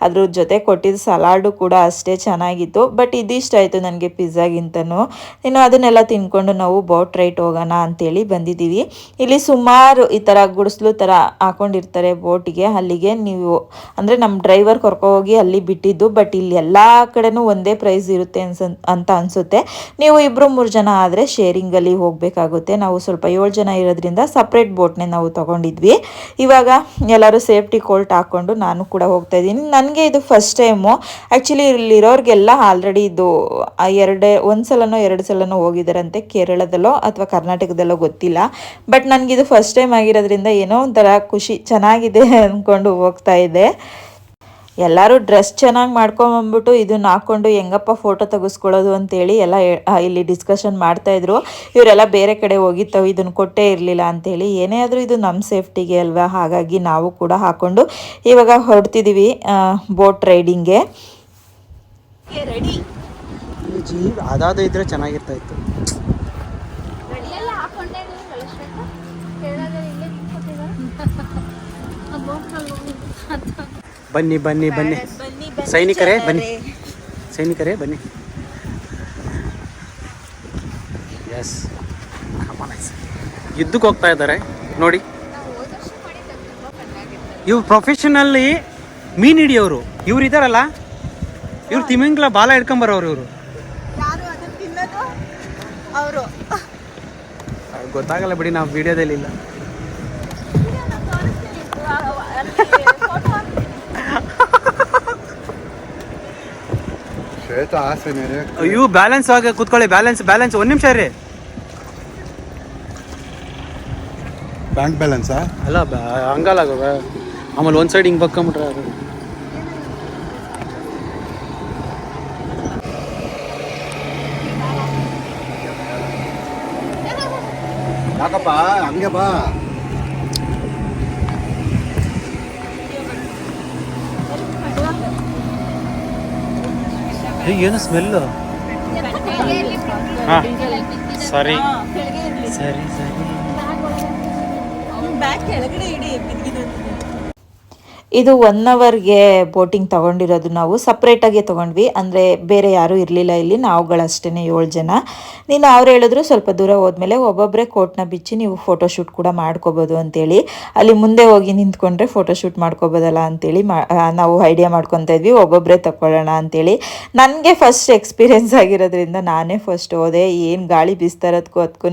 ಅದ್ರ ಜೊತೆ ಕೊಟ್ಟಿದ್ದ ಸಲಾಡು ಕೂಡ ಅಷ್ಟೇ ಚೆನ್ನಾಗಿತ್ತು ಬಟ್ ಇದಿಷ್ಟ ಆಯಿತು ನನಗೆ ಪಿಜ್ಜಾಗಿಂತನೂ. ಇನ್ನು ಅದನ್ನೆಲ್ಲ ತಿನ್ಕೊಂಡು ನಾವು ಬೋಟ್ ರೈಟ್ ಹೋಗೋಣ ಅಂತೇಳಿ ಬಂದಿದ್ದೀವಿ. ಇಲ್ಲಿ ಸುಮಾರು ಈ ಥರ ಗುಡಿಸ್ಲು ಥರ ಹಾಕೊಂಡಿರ್ತಾರೆ ಬೋಟಿಗೆ ಅಲ್ಲಿಗೆ ನೀವು ಅಂದರೆ ನಮ್ಮ ಡ್ರೈವರ್ ಕರ್ಕೋಗಿ ಅಲ್ಲಿ ಬಿಟ್ಟಿದ್ದು ಬಟ್ ಇಲ್ಲಿ ಎಲ್ಲ ಕಡೆನೂ ಒಂದೇ ಪ್ರೈಸ್ ಇರುತ್ತೆ ಅನ್ಸ, ಅಂತ ಅನಿಸುತ್ತೆ. ನೀವು ಇಬ್ಬರು ಮೂರು ಜನ ಆದರೆ ಶೇರಿಂಗಲ್ಲಿ ಹೋಗಬೇಕಾಗುತ್ತೆ. ನಾವು ಸ್ವಲ್ಪ ಏಳು ಜನ ಇರೋದ್ರಿಂದ ಸಪ್ರೇಟ್ ಬೋಟ್ನೇ ನಾವು ತೊಗೊಂಡಿದ್ವಿ. ಇವಾಗ ಎಲ್ಲರೂ ಸೇಫ್ಟಿ ಕೋಲ್ಟ್ ಹಾಕ್ಕೊಂಡು ನಾನು ಕೂಡ ಹೋಗ್ತಾ ಇದ್ದೀನಿ. ನನಗೆ ಇದು ಫಸ್ಟ್ ಟೈಮು ಆ್ಯಕ್ಚುಲಿ ಇಲ್ಲಿರೋರಿಗೆಲ್ಲ ಆಲ್ರೆಡಿ ಇದು ಎರಡೇ ಒಂದು ಸಲನೋ ಎರಡು ಸಲನೋ ಹೋಗಿದ್ದಾರಂತೆ ಕೇರಳದಲ್ಲೋ ಅಥವಾ ಕರ್ನಾಟಕದಲ್ಲೋ ಗೊತ್ತಿಲ್ಲ. ಬಟ್ ನನಗಿದು ಫಸ್ಟ್ ಟೈಮ್ ಆಗಿರೋದ್ರಿಂದ ಏನೋ ಒಂಥರ ಖುಷಿ ಚೆನ್ನಾಗಿದೆ ಅಂದ್ಕೊಂಡು ಹೋಗ್ತಾ ಇದೆ. ಎಲ್ಲರೂ ಡ್ರೆಸ್ ಚೆನ್ನಾಗಿ ಮಾಡ್ಕೊಂಬಂದ್ಬಿಟ್ಟು ಇದನ್ನ ಹಾಕ್ಕೊಂಡು ಹೆಂಗಪ್ಪ ಫೋಟೋ ತೆಗೆಸ್ಕೊಳ್ಳೋದು ಅಂತೇಳಿ ಎಲ್ಲ ಇಲ್ಲಿ ಡಿಸ್ಕಷನ್ ಮಾಡ್ತಾಯಿದ್ರು ಇವರೆಲ್ಲ ಬೇರೆ ಕಡೆ ಹೋಗಿತ್ತವು ಇದನ್ನು ಕೊಟ್ಟೇ ಇರಲಿಲ್ಲ ಅಂತೇಳಿ. ಏನೇ ಆದರೂ ಇದು ನಮ್ಮ ಸೇಫ್ಟಿಗೆ ಅಲ್ವಾ? ಹಾಗಾಗಿ ನಾವು ಕೂಡ ಹಾಕ್ಕೊಂಡು ಇವಾಗ ಹೊರಡ್ತಿದ್ದೀವಿ ಬೋಟ್ ರೈಡಿಂಗ್ಗೆ ರೆಡಿ ಜೀವ ಅದಾದ ಇದ್ರೆ ಚೆನ್ನಾಗಿರ್ತಾ ಬನ್ನಿ ಬನ್ನಿ ಬನ್ನಿ. ಸೈನಿಕರೇ ಬನ್ನಿ. ಸೈನಿಕರೇ ಬನ್ನಿ. ಎಸ್ ಯುದ್ಧಕ್ಕೆ ಹೋಗ್ತಾ ಇದ್ದಾರೆ. ನೋಡಿ. ಇವ್ರು ಪ್ರೊಫೆಷನಲ್ಲಿ ಮೀನು ಹಿಡಿಯೋರು. ಇವ್ರು ಇದಾರಲ್ಲ? ಇವ್ರು ತಿಮಿಂಗ್ಲ ಬಾಲ ಹಿಡ್ಕೊಂಬರೋರು ಇವರು. ಗೊತ್ತಾಗಲ್ಲ ಬಿಡಿ ನಾವು ವಿಡಿಯೋದಲ್ಲಿ ಇಲ್ಲ ಶ್ವೇತ ಆಸೆ ಮೇಲೆ ಅಯ್ಯೋ ಬ್ಯಾಲೆನ್ಸ್ ಆಗ ಕೂತ್ಕೊಳ್ಳಿ ಬ್ಯಾಲೆನ್ಸ್ ಬ್ಯಾಲೆನ್ಸ್ ಒಂದು ನಿಮಿಷ ರೀ ಬ್ಯಾಂಕ್ ಬ್ಯಾಲೆನ್ಸಾ ಅಲ್ಲ ಬ- ಹಂಗಲ್ಲ ಅದು ಬ- ಆಮೇಲೆ ಒಂದು ಸೈಡ್ ಹಿಂಗೆ ಬಕ್ಕೊಂಬಿಟ್ರೆ ಅದು. ಯಾಕಪ್ಪ ಹಂಗೆ ಬಾ. ಏನು ಸ್ಮೆಲ್ಲು ಹಾಂ ಸರಿ. ಸರಿ ಸರಿ. ಇದು ಒನ್ ಅವರ್ಗೆ ಬೋಟಿಂಗ್ ತಗೊಂಡಿರೋದು ನಾವು. ಸಪ್ರೇಟಾಗೆ ತೊಗೊಂಡ್ವಿ. ಅಂದರೆ ಬೇರೆ ಯಾರೂ ಇರಲಿಲ್ಲ ಇಲ್ಲಿ. ನಾವುಗಳಷ್ಟೇ ಏಳು ಜನ. ನೀನು ಅವ್ರು ಹೇಳಿದ್ರು ಸ್ವಲ್ಪ ದೂರ ಹೋದ್ಮೇಲೆ ಒಬ್ಬೊಬ್ಬರೇ ಕೋಟ್ನ ಬಿಚ್ಚಿ ನೀವು ಫೋಟೋಶೂಟ್ ಕೂಡ ಮಾಡ್ಕೋಬೋದು ಅಂತೇಳಿ. ಅಲ್ಲಿ ಮುಂದೆ ಹೋಗಿ ನಿಂತ್ಕೊಂಡ್ರೆ ಫೋಟೋಶೂಟ್ ಮಾಡ್ಕೋಬೋದಲ್ಲ ಅಂತೇಳಿ ಮಾ ನಾವು ಐಡಿಯಾ ಮಾಡ್ಕೊತಾ ಇದ್ವಿ. ಒಬ್ಬೊಬ್ಬರೇ ತಗೊಳ್ಳೋಣ ಅಂತೇಳಿ. ನನಗೆ ಫಸ್ಟ್ ಎಕ್ಸ್ಪೀರಿಯೆನ್ಸ್ ಆಗಿರೋದ್ರಿಂದ ನಾನೇ ಫಸ್ಟ್ ಹೋದೆ. ಏನು ಗಾಳಿ ಬೀಸ್ತಾರದಕ್ಕೂ ಅದಕ್ಕೂ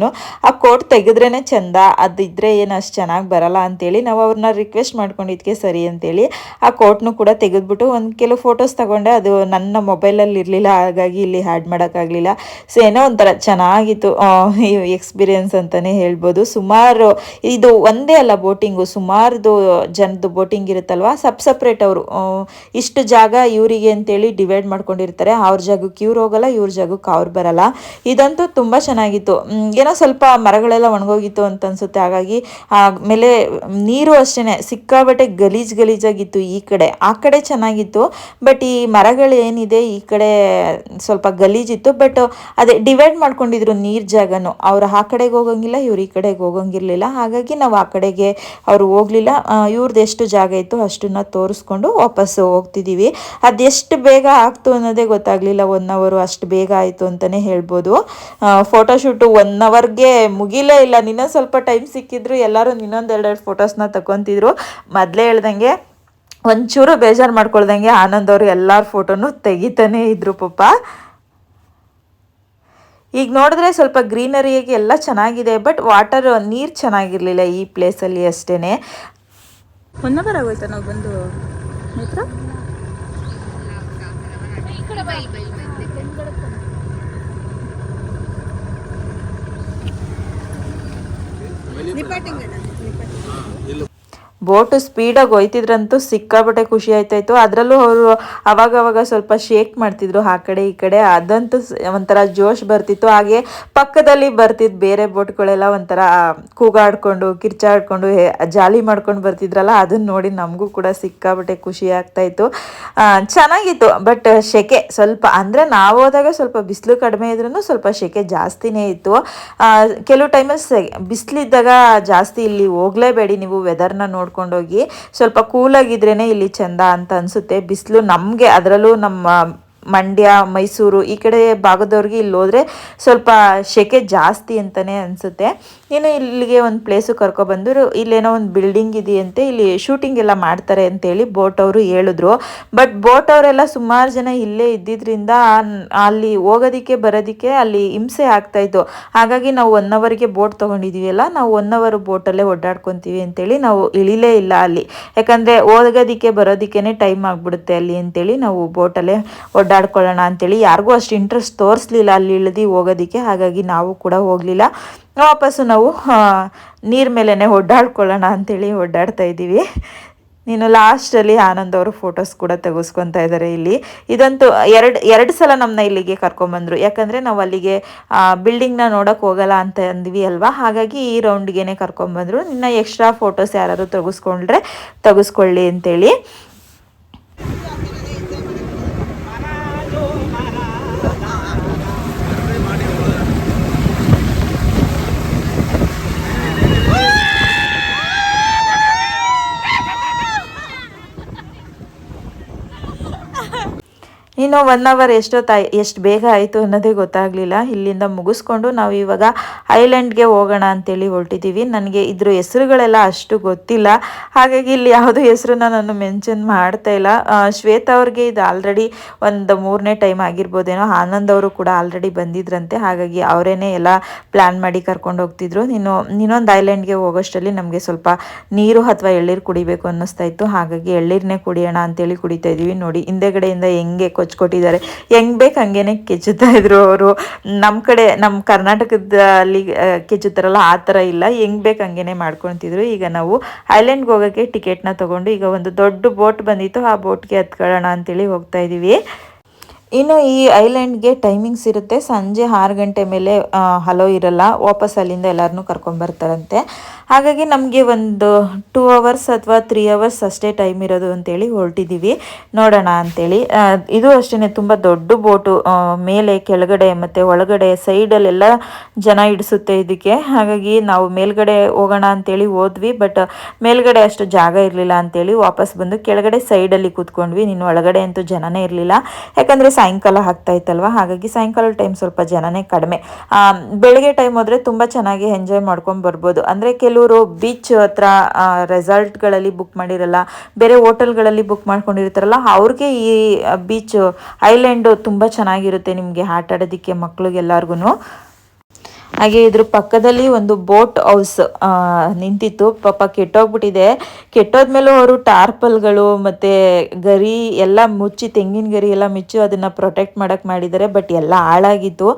ಆ ಕೋಟ್ ತೆಗೆದ್ರೇ ಚಂದ. ಅದಿದ್ರೆ ಏನು ಅಷ್ಟು ಚೆನ್ನಾಗಿ ಬರಲ್ಲ ಅಂತೇಳಿ ನಾವು ಅವ್ರನ್ನ ರಿಕ್ವೆಸ್ಟ್ ಮಾಡ್ಕೊಂಡಿದ್ಕೆ ಸರಿ ಅಂತೇಳಿ ಆ ಕೋಟ್ನು ಕೂಡ ತೆಗೆದ್ಬಿಟ್ಟು ಒಂದು ಕೆಲವು ಫೋಟೋಸ್ ತಗೊಂಡೆ. ಅದು ನನ್ನ ಮೊಬೈಲಲ್ಲಿ ಇರಲಿಲ್ಲ, ಹಾಗಾಗಿ ಇಲ್ಲಿ ಹ್ಯಾಡ್ ಮಾಡೋಕ್ಕಾಗಲಿಲ್ಲ. ಸೊ ಏನೋ ಒಂಥರ ಚೆನ್ನಾಗಿತ್ತು ಎಕ್ಸ್ಪೀರಿಯನ್ಸ್ ಅಂತಲೇ ಹೇಳ್ಬೋದು. ಸುಮಾರು, ಇದು ಒಂದೇ ಅಲ್ಲ ಬೋಟಿಂಗು ಸುಮಾರದು ಜನದ್ದು ಬೋಟಿಂಗ್ ಇರುತ್ತಲ್ವ? ಸಪ್ ಸಪ್ರೇಟ್ ಅವರು ಇಷ್ಟು ಜಾಗ ಇವರಿಗೆ ಅಂತೇಳಿ ಡಿವೈಡ್ ಮಾಡ್ಕೊಂಡಿರ್ತಾರೆ. ಅವ್ರ ಜಾಗಕ್ಕೆ ಇವ್ರು ಹೋಗಲ್ಲ, ಇವ್ರ ಜಾಗಕ್ಕೆ ಅವ್ರು ಬರಲ್ಲ. ಇದಂತೂ ತುಂಬ ಚೆನ್ನಾಗಿತ್ತು. ಏನೋ ಸ್ವಲ್ಪ ಮರಗಳೆಲ್ಲ ಒಣಗೋಗಿತ್ತು ಅಂತ ಅನ್ಸುತ್ತೆ. ಹಾಗಾಗಿ ಆಮೇಲೆ ನೀರು ಅಷ್ಟೇ ಸಿಕ್ಕಾಬಟ್ಟೆ ಗಲೀಜ್ ಗಲೀಜಾಗಿತ್ತು ಈ ಕಡೆ. ಆ ಕಡೆ ಚೆನ್ನಾಗಿತ್ತು ಬಟ್ ಈ ಮರಗಳು ಏನಿದೆ, ಈ ಕಡೆ ಸ್ವಲ್ಪ ಗಲೀಜಿತ್ತು ಬಟ್ ಅದೇ ಡಿವೈಡ್ ಮಾಡ್ಕೊಂಡಿದ್ರು ನೀರ್ ಜಾಗನು. ಅವ್ರು ಆ ಕಡೆಗೆ ಹೋಗಂಗಿಲ್ಲ, ಇವ್ರು ಈ ಕಡೆಗೆ ಹೋಗಂಗಿರ್ಲಿಲ್ಲ. ಹಾಗಾಗಿ ನಾವು ಆ ಕಡೆಗೆ ಅವ್ರು ಹೋಗ್ಲಿಲ್ಲ. ಇವ್ರದ್ದು ಎಷ್ಟು ಜಾಗ ಇತ್ತು ಅಷ್ಟನ್ನ ತೋರಿಸ್ಕೊಂಡು ವಾಪಸ್ ಹೋಗ್ತಿದ್ದೀವಿ ಅದೆಷ್ಟು ಬೇಗ ಆಗ್ತು ಅನ್ನೋದೇ ಗೊತ್ತಾಗ್ಲಿಲ್ಲ. ಒನ್ ಅವರು ಅಷ್ಟು ಬೇಗ ಆಯಿತು ಅಂತಲೇ ಹೇಳ್ಬೋದು. ಫೋಟೋಶೂಟು ಒನ್ ಅವರ್ಗೆ ಮುಗಿಲೇ ಇಲ್ಲ. ನಿನ್ನ ಸ್ವಲ್ಪ ಟೈಮ್ ಸಿಕ್ಕಿದ್ರು ಎಲ್ಲರೂ ಇನ್ನೊಂದು ಎರಡೆರಡು ಫೋಟೋಸ್ನ ತಗೊತಿದ್ರು ಮೊದಲೇ ಹೇಳ್ದಂಗೆ ಒಂಚೂರು ಬೇಜಾರು ಮಾಡ್ಕೊಳ್ದಂಗೆ ಆನಂದ್ ಅವರು ಎಲ್ಲರ ಫೋಟೋನು ತೆಗಿತಾನೇ ಇದ್ರು ಪಾಪ ಈಗ ನೋಡಿದ್ರೆ ಸ್ವಲ್ಪ ಗ್ರೀನರಿಯಾಗಿ ಎಲ್ಲ ಚೆನ್ನಾಗಿದೆ ಬಟ್ ವಾಟರ್ ನೀರು ಚೆನ್ನಾಗಿರಲಿಲ್ಲ ಈ ಪ್ಲೇಸಲ್ಲಿ ಅಷ್ಟೇ ಒನ್ ಅವರ್ ಆಗೋಯ್ತಾ ನಾವು ಬಂದು? ಮಿತ್ರ? ಈ ಕಡೆ ಬೈ ಬೈ ಬೈ ಕೆಳಗಡೆ ಬೋಟು ಸ್ಪೀಡಾಗಿ ಹೋಯ್ತಿದ್ರಂತೂ ಸಿಕ್ಕಾಪಟ್ಟೆ ಖುಷಿ ಆಯ್ತಾಯಿತ್ತು ಅದರಲ್ಲೂ ಅವರು ಅವಾಗ ಅವಾಗ ಸ್ವಲ್ಪ ಶೇಕ್ ಮಾಡ್ತಿದ್ರು ಆ ಕಡೆ ಈ ಕಡೆ. ಅದಂತೂ ಒಂಥರ ಜೋಶ್ ಬರ್ತಿತ್ತು. ಹಾಗೆ ಪಕ್ಕದಲ್ಲಿ ಬರ್ತಿದ್ದು ಬೇರೆ ಬೋಟ್ಗಳೆಲ್ಲ ಒಂಥರ ಕೂಗಾಡ್ಕೊಂಡು, ಕಿರ್ಚಾಡ್ಕೊಂಡು ಜಾಲಿ ಮಾಡ್ಕೊಂಡು ಬರ್ತಿದ್ರಲ್ಲ ಅದನ್ನ ನೋಡಿ ನಮಗೂ ಕೂಡ ಸಿಕ್ಕಾಪಟ್ಟೆ ಖುಷಿ ಆಗ್ತಾಯಿತ್ತು ಚೆನ್ನಾಗಿತ್ತು. ಬಟ್ ಸೆಕೆ ಸ್ವಲ್ಪ, ಅಂದರೆ ನಾವು ಹೋದಾಗ ಸ್ವಲ್ಪ ಬಿಸಿಲು ಕಡಿಮೆ ಇದ್ರೂ ಸ್ವಲ್ಪ ಸೆಕೆ ಜಾಸ್ತಿನೇ ಇತ್ತು. ಕೆಲವು ಟೈಮಲ್ಲಿ ಸೆ ಬಿಸಿಲಿದ್ದಾಗ ಜಾಸ್ತಿ ಇಲ್ಲಿ ಹೋಗಲೇಬೇಡಿ ನೀವು ವೆದರ್ನ ನೋಡ್ಕೊಂಡೋಗಿ ಸ್ವಲ್ಪ ಕೂಲಾಗಿದ್ರೇ ಇಲ್ಲಿ ಚೆಂದ ಅಂತ ಅನಿಸುತ್ತೆ. ಬಿಸಿಲು ನಮಗೆ ಅದರಲ್ಲೂ ನಮ್ಮ ಮಂಡ್ಯ, ಮೈಸೂರು ಈ ಕಡೆ ಭಾಗದವ್ರಿಗೆ ಇಲ್ಲಿ ಹೋದರೆ ಸ್ವಲ್ಪ ಶೆಕೆ ಜಾಸ್ತಿ ಅಂತಲೇ ಅನಿಸುತ್ತೆ. ಇನ್ನು ಇಲ್ಲಿಗೆ ಒಂದು ಪ್ಲೇಸು ಕರ್ಕೊಬಂದು ಇಲ್ಲೇನೋ ಒಂದು ಬಿಲ್ಡಿಂಗ್ ಇದೆಯಂತೆ, ಇಲ್ಲಿ ಶೂಟಿಂಗ್ ಎಲ್ಲ ಮಾಡ್ತಾರೆ ಅಂತೇಳಿ ಬೋಟ್ ಅವರು ಹೇಳಿದ್ರು. ಬಟ್ ಬೋಟ್ ಅವರೆಲ್ಲ ಸುಮಾರು ಜನ ಇಲ್ಲೇ ಇದ್ದಿದ್ದರಿಂದ ಅಲ್ಲಿ ಹೋಗೋದಕ್ಕೆ ಬರೋದಕ್ಕೆ ಅಲ್ಲಿ ಹಿಂಸೆ ಆಗ್ತಾಯಿತ್ತು ಹಾಗಾಗಿ ನಾವು ಒನ್ ಅವರ್ಗೆ ಬೋಟ್ ತೊಗೊಂಡಿದ್ದೀವಲ್ಲ ನಾವು ಒನ್ ಅವರ್ ಬೋಟಲ್ಲೇ ಓಡಾಡ್ಕೊತೀವಿ ಅಂತೇಳಿ ನಾವು ಇಳಿಲೇ ಇಲ್ಲ ಅಲ್ಲಿ. ಯಾಕಂದರೆ ಹೋಗೋದಕ್ಕೆ ಬರೋದಕ್ಕೇ ಟೈಮ್ ಆಗಿಬಿಡುತ್ತೆ ಅಲ್ಲಿ ಅಂತೇಳಿ ನಾವು ಬೋಟಲ್ಲೇ ಓಡಾಡ್ಕೊಳ್ಳೋಣ ಅಂತೇಳಿ ಯಾರಿಗೂ ಅಷ್ಟು ಇಂಟ್ರೆಸ್ಟ್ ತೋರಿಸ್ಲಿಲ್ಲ ಅಲ್ಲಿ ಇಳಿದು ಹೋಗೋದಕ್ಕೆ. ಹಾಗಾಗಿ ನಾವು ಕೂಡ ಹೋಗಲಿಲ್ಲ. ವಾಪಸ್ಸು ನಾವು ನೀರು ಮೇಲೇ ಓಡಾಡ್ಕೊಳ್ಳೋಣ ಅಂತೇಳಿ ಓಡಾಡ್ತಾ ಇದ್ದೀವಿ. ನೀನು ಲಾಸ್ಟಲ್ಲಿ ಆನಂದ್ ಅವರು ಫೋಟೋಸ್ ಕೂಡ ತೆಗೆಸ್ಕೊತಾ ಇದ್ದಾರೆ ಇಲ್ಲಿ. ಇದಂತೂ ಎರಡು ಎರಡು ಸಲ ನಮ್ಮನ್ನ ಇಲ್ಲಿಗೆ ಕರ್ಕೊಂಬಂದರು. ಯಾಕಂದರೆ ನಾವು ಅಲ್ಲಿಗೆ ಬಿಲ್ಡಿಂಗ್ನ ನೋಡೋಕೆ ಹೋಗಲ್ಲ ಅಂತ ಅಂದ್ವಿ ಅಲ್ವಾ? ಹಾಗಾಗಿ ಈ ರೌಂಡ್ಗೆ ಕರ್ಕೊಂಬಂದರು. ನಿನ್ನ ಎಕ್ಸ್ಟ್ರಾ ಫೋಟೋಸ್ ಯಾರಾದ್ರು ತೆಗೆಸ್ಕೊಂಡ್ರೆ ತೆಗೆಸ್ಕೊಳ್ಳಿ ಅಂತೇಳಿ. ಇನ್ನು ಒನ್ ಅವರ್ ಎಷ್ಟೊತ್ತಾಯ್ ಎಷ್ಟು ಬೇಗ ಆಯಿತು ಅನ್ನೋದೇ ಗೊತ್ತಾಗಲಿಲ್ಲ. ಇಲ್ಲಿಂದ ಮುಗಿಸ್ಕೊಂಡು ನಾವು ಇವಾಗ ಐಲ್ಯಾಂಡ್ಗೆ ಹೋಗೋಣ ಅಂತೇಳಿ ಹೊರಟಿದ್ದೀವಿ ನನಗೆ ಇದ್ರ ಹೆಸರುಗಳೆಲ್ಲ ಅಷ್ಟು ಗೊತ್ತಿಲ್ಲ. ಹಾಗಾಗಿ ಇಲ್ಲಿ ಯಾವುದೋ ಹೆಸರನ್ನ ನಾನು ಮೆನ್ಷನ್ ಮಾಡ್ತಾ ಇಲ್ಲ. ಶ್ವೇತಾ ಅವ್ರಿಗೆ ಇದು ಆಲ್ರೆಡಿ ಒಂದು ಮೂರನೇ ಟೈಮ್ ಆಗಿರ್ಬೋದೇನೋ, ಆನಂದ್ ಅವರು ಕೂಡ ಆಲ್ರೆಡಿ ಬಂದಿದ್ರಂತೆ. ಹಾಗಾಗಿ ಅವರೇನೆ ಎಲ್ಲ ಪ್ಲ್ಯಾನ್ ಮಾಡಿ ಕರ್ಕೊಂಡು ಹೋಗ್ತಿದ್ರು. ನೀನು ಇನ್ನೊಂದು ಐಲ್ಯಾಂಡ್ಗೆ ಹೋಗೋಷ್ಟರಲ್ಲಿ ನಮಗೆ ಸ್ವಲ್ಪ ನೀರು ಅಥವಾ ಎಳ್ಳೀರು ಕುಡಿಬೇಕು ಅನ್ನಿಸ್ತಾ ಇತ್ತು. ಹಾಗಾಗಿ ಎಳ್ಳೀರನ್ನೇ ಕುಡಿಯೋಣ ಅಂತೇಳಿ ಕುಡಿತಾ ಇದ್ದೀವಿ. ನೋಡಿ, ಹಿಂದೆಗಡೆಯಿಂದ ಹೆಂಗೆ ಕೊಚ್ಕೊಟ್ಟಿದ್ದಾರೆ. ಹೆಂಗ್ ಬೇಕು ಹಂಗೇನೆ ಕೆಚ್ಚುತ್ತಾ ಇದ್ರು ಅವರು. ನಮ್ಮ ಕಡೆ ನಮ್ಮ ಕರ್ನಾಟಕದಲ್ಲಿ ಕೆಚ್ಚುತ್ತಾರಲ್ಲ, ಆ ಥರ ಇಲ್ಲ. ಹೆಂಗ್ ಬೇಕು ಹಂಗೇನೆ ಮಾಡ್ಕೊತಿದ್ರು. ಈಗ ನಾವು ಐಲ್ಯಾಂಡ್ಗೆ ಹೋಗೋಕ್ಕೆ ಟಿಕೆಟ್ನ ತಗೊಂಡು ಈಗ ಒಂದು ದೊಡ್ಡ ಬೋಟ್ ಬಂದಿತ್ತು. ಆ ಬೋಟ್ಗೆ ಹತ್ಕೊಳ್ಳೋಣ ಅಂತೇಳಿ ಹೋಗ್ತಾ ಇದೀವಿ. ಇನ್ನು ಈ ಐಲ್ಯಾಂಡ್ಗೆ ಟೈಮಿಂಗ್ಸ್ ಇರುತ್ತೆ. ಸಂಜೆ ಆರು ಗಂಟೆ ಮೇಲೆ ಹಲೋ ಇರಲ್ಲ. ವಾಪಸ್ ಅಲ್ಲಿಂದ ಎಲ್ಲರನ್ನೂ ಕರ್ಕೊಂಬರ್ತಾರಂತೆ ಹಾಗಾಗಿ ನಮಗೆ ಒಂದು ಟೂ ಅವರ್ಸ್ ಅಥವಾ ತ್ರೀ ಅವರ್ಸ್ ಅಷ್ಟೇ ಟೈಮ್ ಇರೋದು ಅಂತೇಳಿ ಹೊರಟಿದ್ದೀವಿ ನೋಡೋಣ ಅಂತೇಳಿ. ಆ, ಇದು ಅಷ್ಟೇ ತುಂಬ ದೊಡ್ಡ ಬೋಟು. ಮೇಲೆ ಕೆಳಗಡೆ ಮತ್ತು ಒಳಗಡೆ ಸೈಡಲ್ಲೆಲ್ಲ ಜನ ಇಡಿಸುತ್ತೆ ಇದಕ್ಕೆ. ಹಾಗಾಗಿ ನಾವು ಮೇಲ್ಗಡೆ ಹೋಗೋಣ ಅಂತೇಳಿ ಹೋದ್ವಿ. ಬಟ್ ಮೇಲ್ಗಡೆ ಅಷ್ಟು ಜಾಗ ಇರಲಿಲ್ಲ ಅಂತೇಳಿ ವಾಪಸ್ ಬಂದು ಕೆಳಗಡೆ ಸೈಡಲ್ಲಿ ಕೂತ್ಕೊಂಡ್ವಿ. ನೀನು ಒಳಗಡೆ ಅಂತೂ ಜನನೇ ಇರಲಿಲ್ಲ. ಯಾಕಂದರೆ ಸಾಯಂಕಾಲ ಆಗ್ತಾ ಇತ್ತಲ್ವಾ ಹಾಗಾಗಿ ಸಾಯಂಕಾಲ ಟೈಮ್ ಸ್ವಲ್ಪ ಜನನೇ ಕಡಿಮೆ. ಬೆಳಗ್ಗೆ ಟೈಮ್ ಹೋದರೆ ತುಂಬ ಚೆನ್ನಾಗಿ ಎಂಜಾಯ್ ಮಾಡ್ಕೊಂಡು ಬರ್ಬೋದು. ಅಂದರೆ ಕೆಲವರು ಬೀಚ್ ಹತ್ರ ರೆಸಾರ್ಟ್ಗಳಲ್ಲಿ ಬುಕ್ ಮಾಡಿರಲ್ಲ, ಬೇರೆ ಹೋಟೆಲ್ಗಳಲ್ಲಿ ಬುಕ್ ಮಾಡ್ಕೊಂಡಿರ್ತಾರಲ್ಲ, ಅವ್ರಿಗೆ ಈ ಬೀಚ್ ಐಲ್ಯಾಂಡು ತುಂಬ ಚೆನ್ನಾಗಿರುತ್ತೆ ನಿಮಗೆ ಆಟ ಆಡೋದಕ್ಕೆ ಮಕ್ಳಿಗೆಲ್ಲರಿಗೂ ಹಾಗೆ ಇದ್ರ ಪಕ್ಕದಲ್ಲಿ ಒಂದು ಬೋಟ್ ಹೌಸ್ ನಿಂತಿತ್ತು. ಪಾಪ ಕೆಟ್ಟೋಗ್ಬಿಟ್ಟಿದೆ. ಕೆಟ್ಟೋದ್ಮೇಲೂ ಅವರು ಟಾರ್ಪಲ್ಗಳು ಮತ್ತು ಗರಿ ಎಲ್ಲ ಮುಚ್ಚಿ, ತೆಂಗಿನ ಗರಿ ಎಲ್ಲ ಮುಚ್ಚಿ ಅದನ್ನು ಪ್ರೊಟೆಕ್ಟ್ ಮಾಡೋಕ್ಕೆ ಮಾಡಿದ್ದಾರೆ. ಬಟ್ ಎಲ್ಲ ಹಾಳಾಗಿತ್ತು.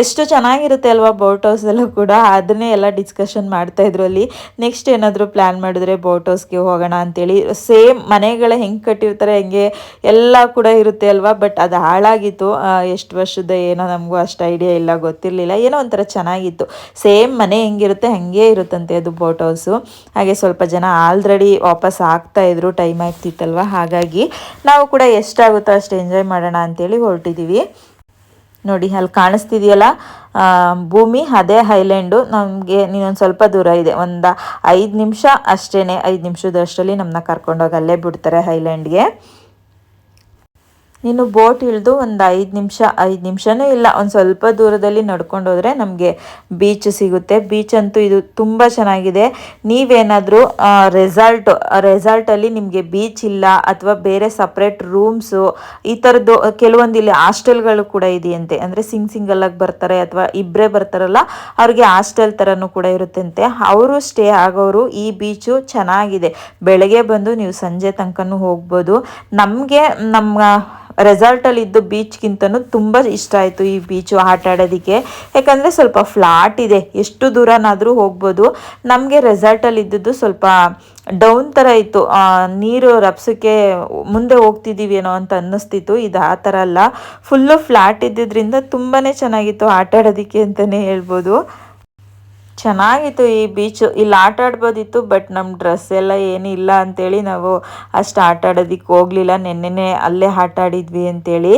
ಎಷ್ಟು ಚೆನ್ನಾಗಿರುತ್ತೆ ಅಲ್ವಾ ಬೋಟ್ ಹೌಸಲ್ಲೂ ಕೂಡ? ಅದನ್ನೇ ಎಲ್ಲ ಡಿಸ್ಕಷನ್ ಮಾಡ್ತಾ ಇದ್ರು ಅಲ್ಲಿ. ನೆಕ್ಸ್ಟ್ ಏನಾದರೂ ಪ್ಲ್ಯಾನ್ ಮಾಡಿದ್ರೆ ಬೋಟ್ ಹೌಸ್ಗೆ ಹೋಗೋಣ ಅಂತೇಳಿ. ಸೇಮ್ ಮನೆಗಳ ಹೆಂಗೆ ಕಟ್ಟಿರ್ತಾರೆ, ಹೆಂಗೆ ಎಲ್ಲ ಕೂಡ ಇರುತ್ತೆ ಅಲ್ವಾ? ಬಟ್ ಅದು ಹಾಳಾಗಿತ್ತು. ಎಷ್ಟು ವರ್ಷದ ಏನೋ ನಮಗೂ ಅಷ್ಟು ಐಡಿಯಾ ಇಲ್ಲ, ಗೊತ್ತಿರಲಿಲ್ಲ. ಏನೋ ಒಂಥರ ಚೆನ್ನಾಗಿತ್ತು. ಸೇಮ್ ಮನೆ ಹೆಂಗಿರುತ್ತೆ, ಹಂಗೆ ಇರುತ್ತಂತೆ ಅದು ಬೋಟ್ ಹಾಗೆ ಸ್ವಲ್ಪ ಜನ ಆಲ್ರೆಡಿ ವಾಪಸ್ ಆಗ್ತಾ ಇದ್ರು ಟೈಮ್ ಆಗ್ತಿತ್ತಲ್ವ? ಹಾಗಾಗಿ ನಾವು ಕೂಡ ಎಷ್ಟಾಗುತ್ತೋ ಅಷ್ಟು ಎಂಜಾಯ್ ಮಾಡೋಣ ಅಂತೇಳಿ ಹೊರಟಿದ್ದೀವಿ ನೋಡಿ, ಅಲ್ಲಿ ಕಾಣಿಸ್ತಿದೆಯಲ್ಲ? ಭೂಮಿ ಅದೇ ಹೈಲ್ಯಾಂಡು ನಮಗೆ ನೀನೊಂದು ಸ್ವಲ್ಪ ದೂರ ಇದೆ. ಒಂದು ಐದು ನಿಮಿಷ ಅಷ್ಟೇ ಐದು ನಿಮಿಷದಷ್ಟರಲ್ಲಿ ನಮ್ಮನ್ನ ಕರ್ಕೊಂಡೋಗಿ ಅಲ್ಲೇ ಬಿಡ್ತಾರೆ ಹೈಲ್ಯಾಂಡ್ಗೆ ನೀನು ಬೋಟ್ ಇಳಿದು ಒಂದು ಐದು ನಿಮಿಷ, ಐದು ನಿಮಿಷನೂ ಇಲ್ಲ, ಒಂದು ಸ್ವಲ್ಪ ದೂರದಲ್ಲಿ ನಡ್ಕೊಂಡು ಹೋದರೆ ನಮಗೆ ಬೀಚ್ ಸಿಗುತ್ತೆ. ಬೀಚ್ ಅಂತೂ ಇದು ತುಂಬ ಚೆನ್ನಾಗಿದೆ. ನೀವೇನಾದರೂ ರೆಸಾರ್ಟ್ ರೆಸಾರ್ಟಲ್ಲಿ ನಿಮಗೆ ಬೀಚ್ ಇಲ್ಲ ಅಥವಾ ಬೇರೆ ಸಪ್ರೇಟ್ ರೂಮ್ಸು ಈ ಥರದ್ದು ಕೆಲವೊಂದು ಇಲ್ಲಿ ಹಾಸ್ಟೆಲ್ಗಳು ಕೂಡ ಇದೆಯಂತೆ. ಅಂದರೆ ಸಿಂಗ್ ಸಿಂಗಲ್ಲಾಗಿ ಬರ್ತಾರೆ ಅಥವಾ ಇಬ್ಬರೇ ಬರ್ತಾರಲ್ಲ, ಅವ್ರಿಗೆ ಹಾಸ್ಟೆಲ್ ಥರನೂ ಕೂಡ ಇರುತ್ತಂತೆ. ಅವರು ಸ್ಟೇ ಆಗೋರು ಈ ಬೀಚು ಚೆನ್ನಾಗಿದೆ. ಬೆಳಗ್ಗೆ ಬಂದು ನೀವು ಸಂಜೆ ತನಕನೂ ಹೋಗ್ಬೋದು. ನಮಗೆ, ನಮ್ಮ ರೆಸಾರ್ಟಲ್ಲಿ ಇದ್ದು ಬೀಚ್ಗಿಂತನೂ ತುಂಬ ಇಷ್ಟ ಆಯಿತು ಈ ಬೀಚು ಆಟ ಆಡೋದಕ್ಕೆ. ಯಾಕಂದರೆ ಸ್ವಲ್ಪ ಫ್ಲಾಟ್ ಇದೆ, ಎಷ್ಟು ದೂರನಾದರೂ ಹೋಗ್ಬೋದು. ನಮಗೆ ರೆಸಾರ್ಟಲ್ಲಿ ಇದ್ದದ್ದು ಸ್ವಲ್ಪ ಡೌನ್ ಥರ ಇತ್ತು. ನೀರು ರಪ್ಸಕ್ಕೆ ಮುಂದೆ ಹೋಗ್ತಿದ್ದೀವಿ ಏನೋ ಅಂತ ಅನ್ನಿಸ್ತಿತ್ತು. ಇದು ಆ ಥರ ಅಲ್ಲ. ಫುಲ್ಲು ಫ್ಲಾಟ್ ಇದ್ದಿದ್ದರಿಂದ ತುಂಬಾ ಚೆನ್ನಾಗಿತ್ತು ಆಟ ಆಡೋದಕ್ಕೆ ಅಂತಲೇ ಹೇಳ್ಬೋದು. ಚೆನ್ನಾಗಿತ್ತು ಈ ಬೀಚು ಇಲ್ಲಿ ಆಟ ಆಡ್ಬೋದಿತ್ತು ಬಟ್ ನಮ್ಮ ಡ್ರೆಸ್ ಎಲ್ಲ ಇಲ್ಲ ಅಂತೇಳಿ ನಾವು ಅಷ್ಟು ಆಟ ಆಡೋದಕ್ಕೆ ಹೋಗಲಿಲ್ಲ. ನಿನ್ನೆ ಅಲ್ಲೇ ಆಟ ಆಡಿದ್ವಿ ಅಂತೇಳಿ.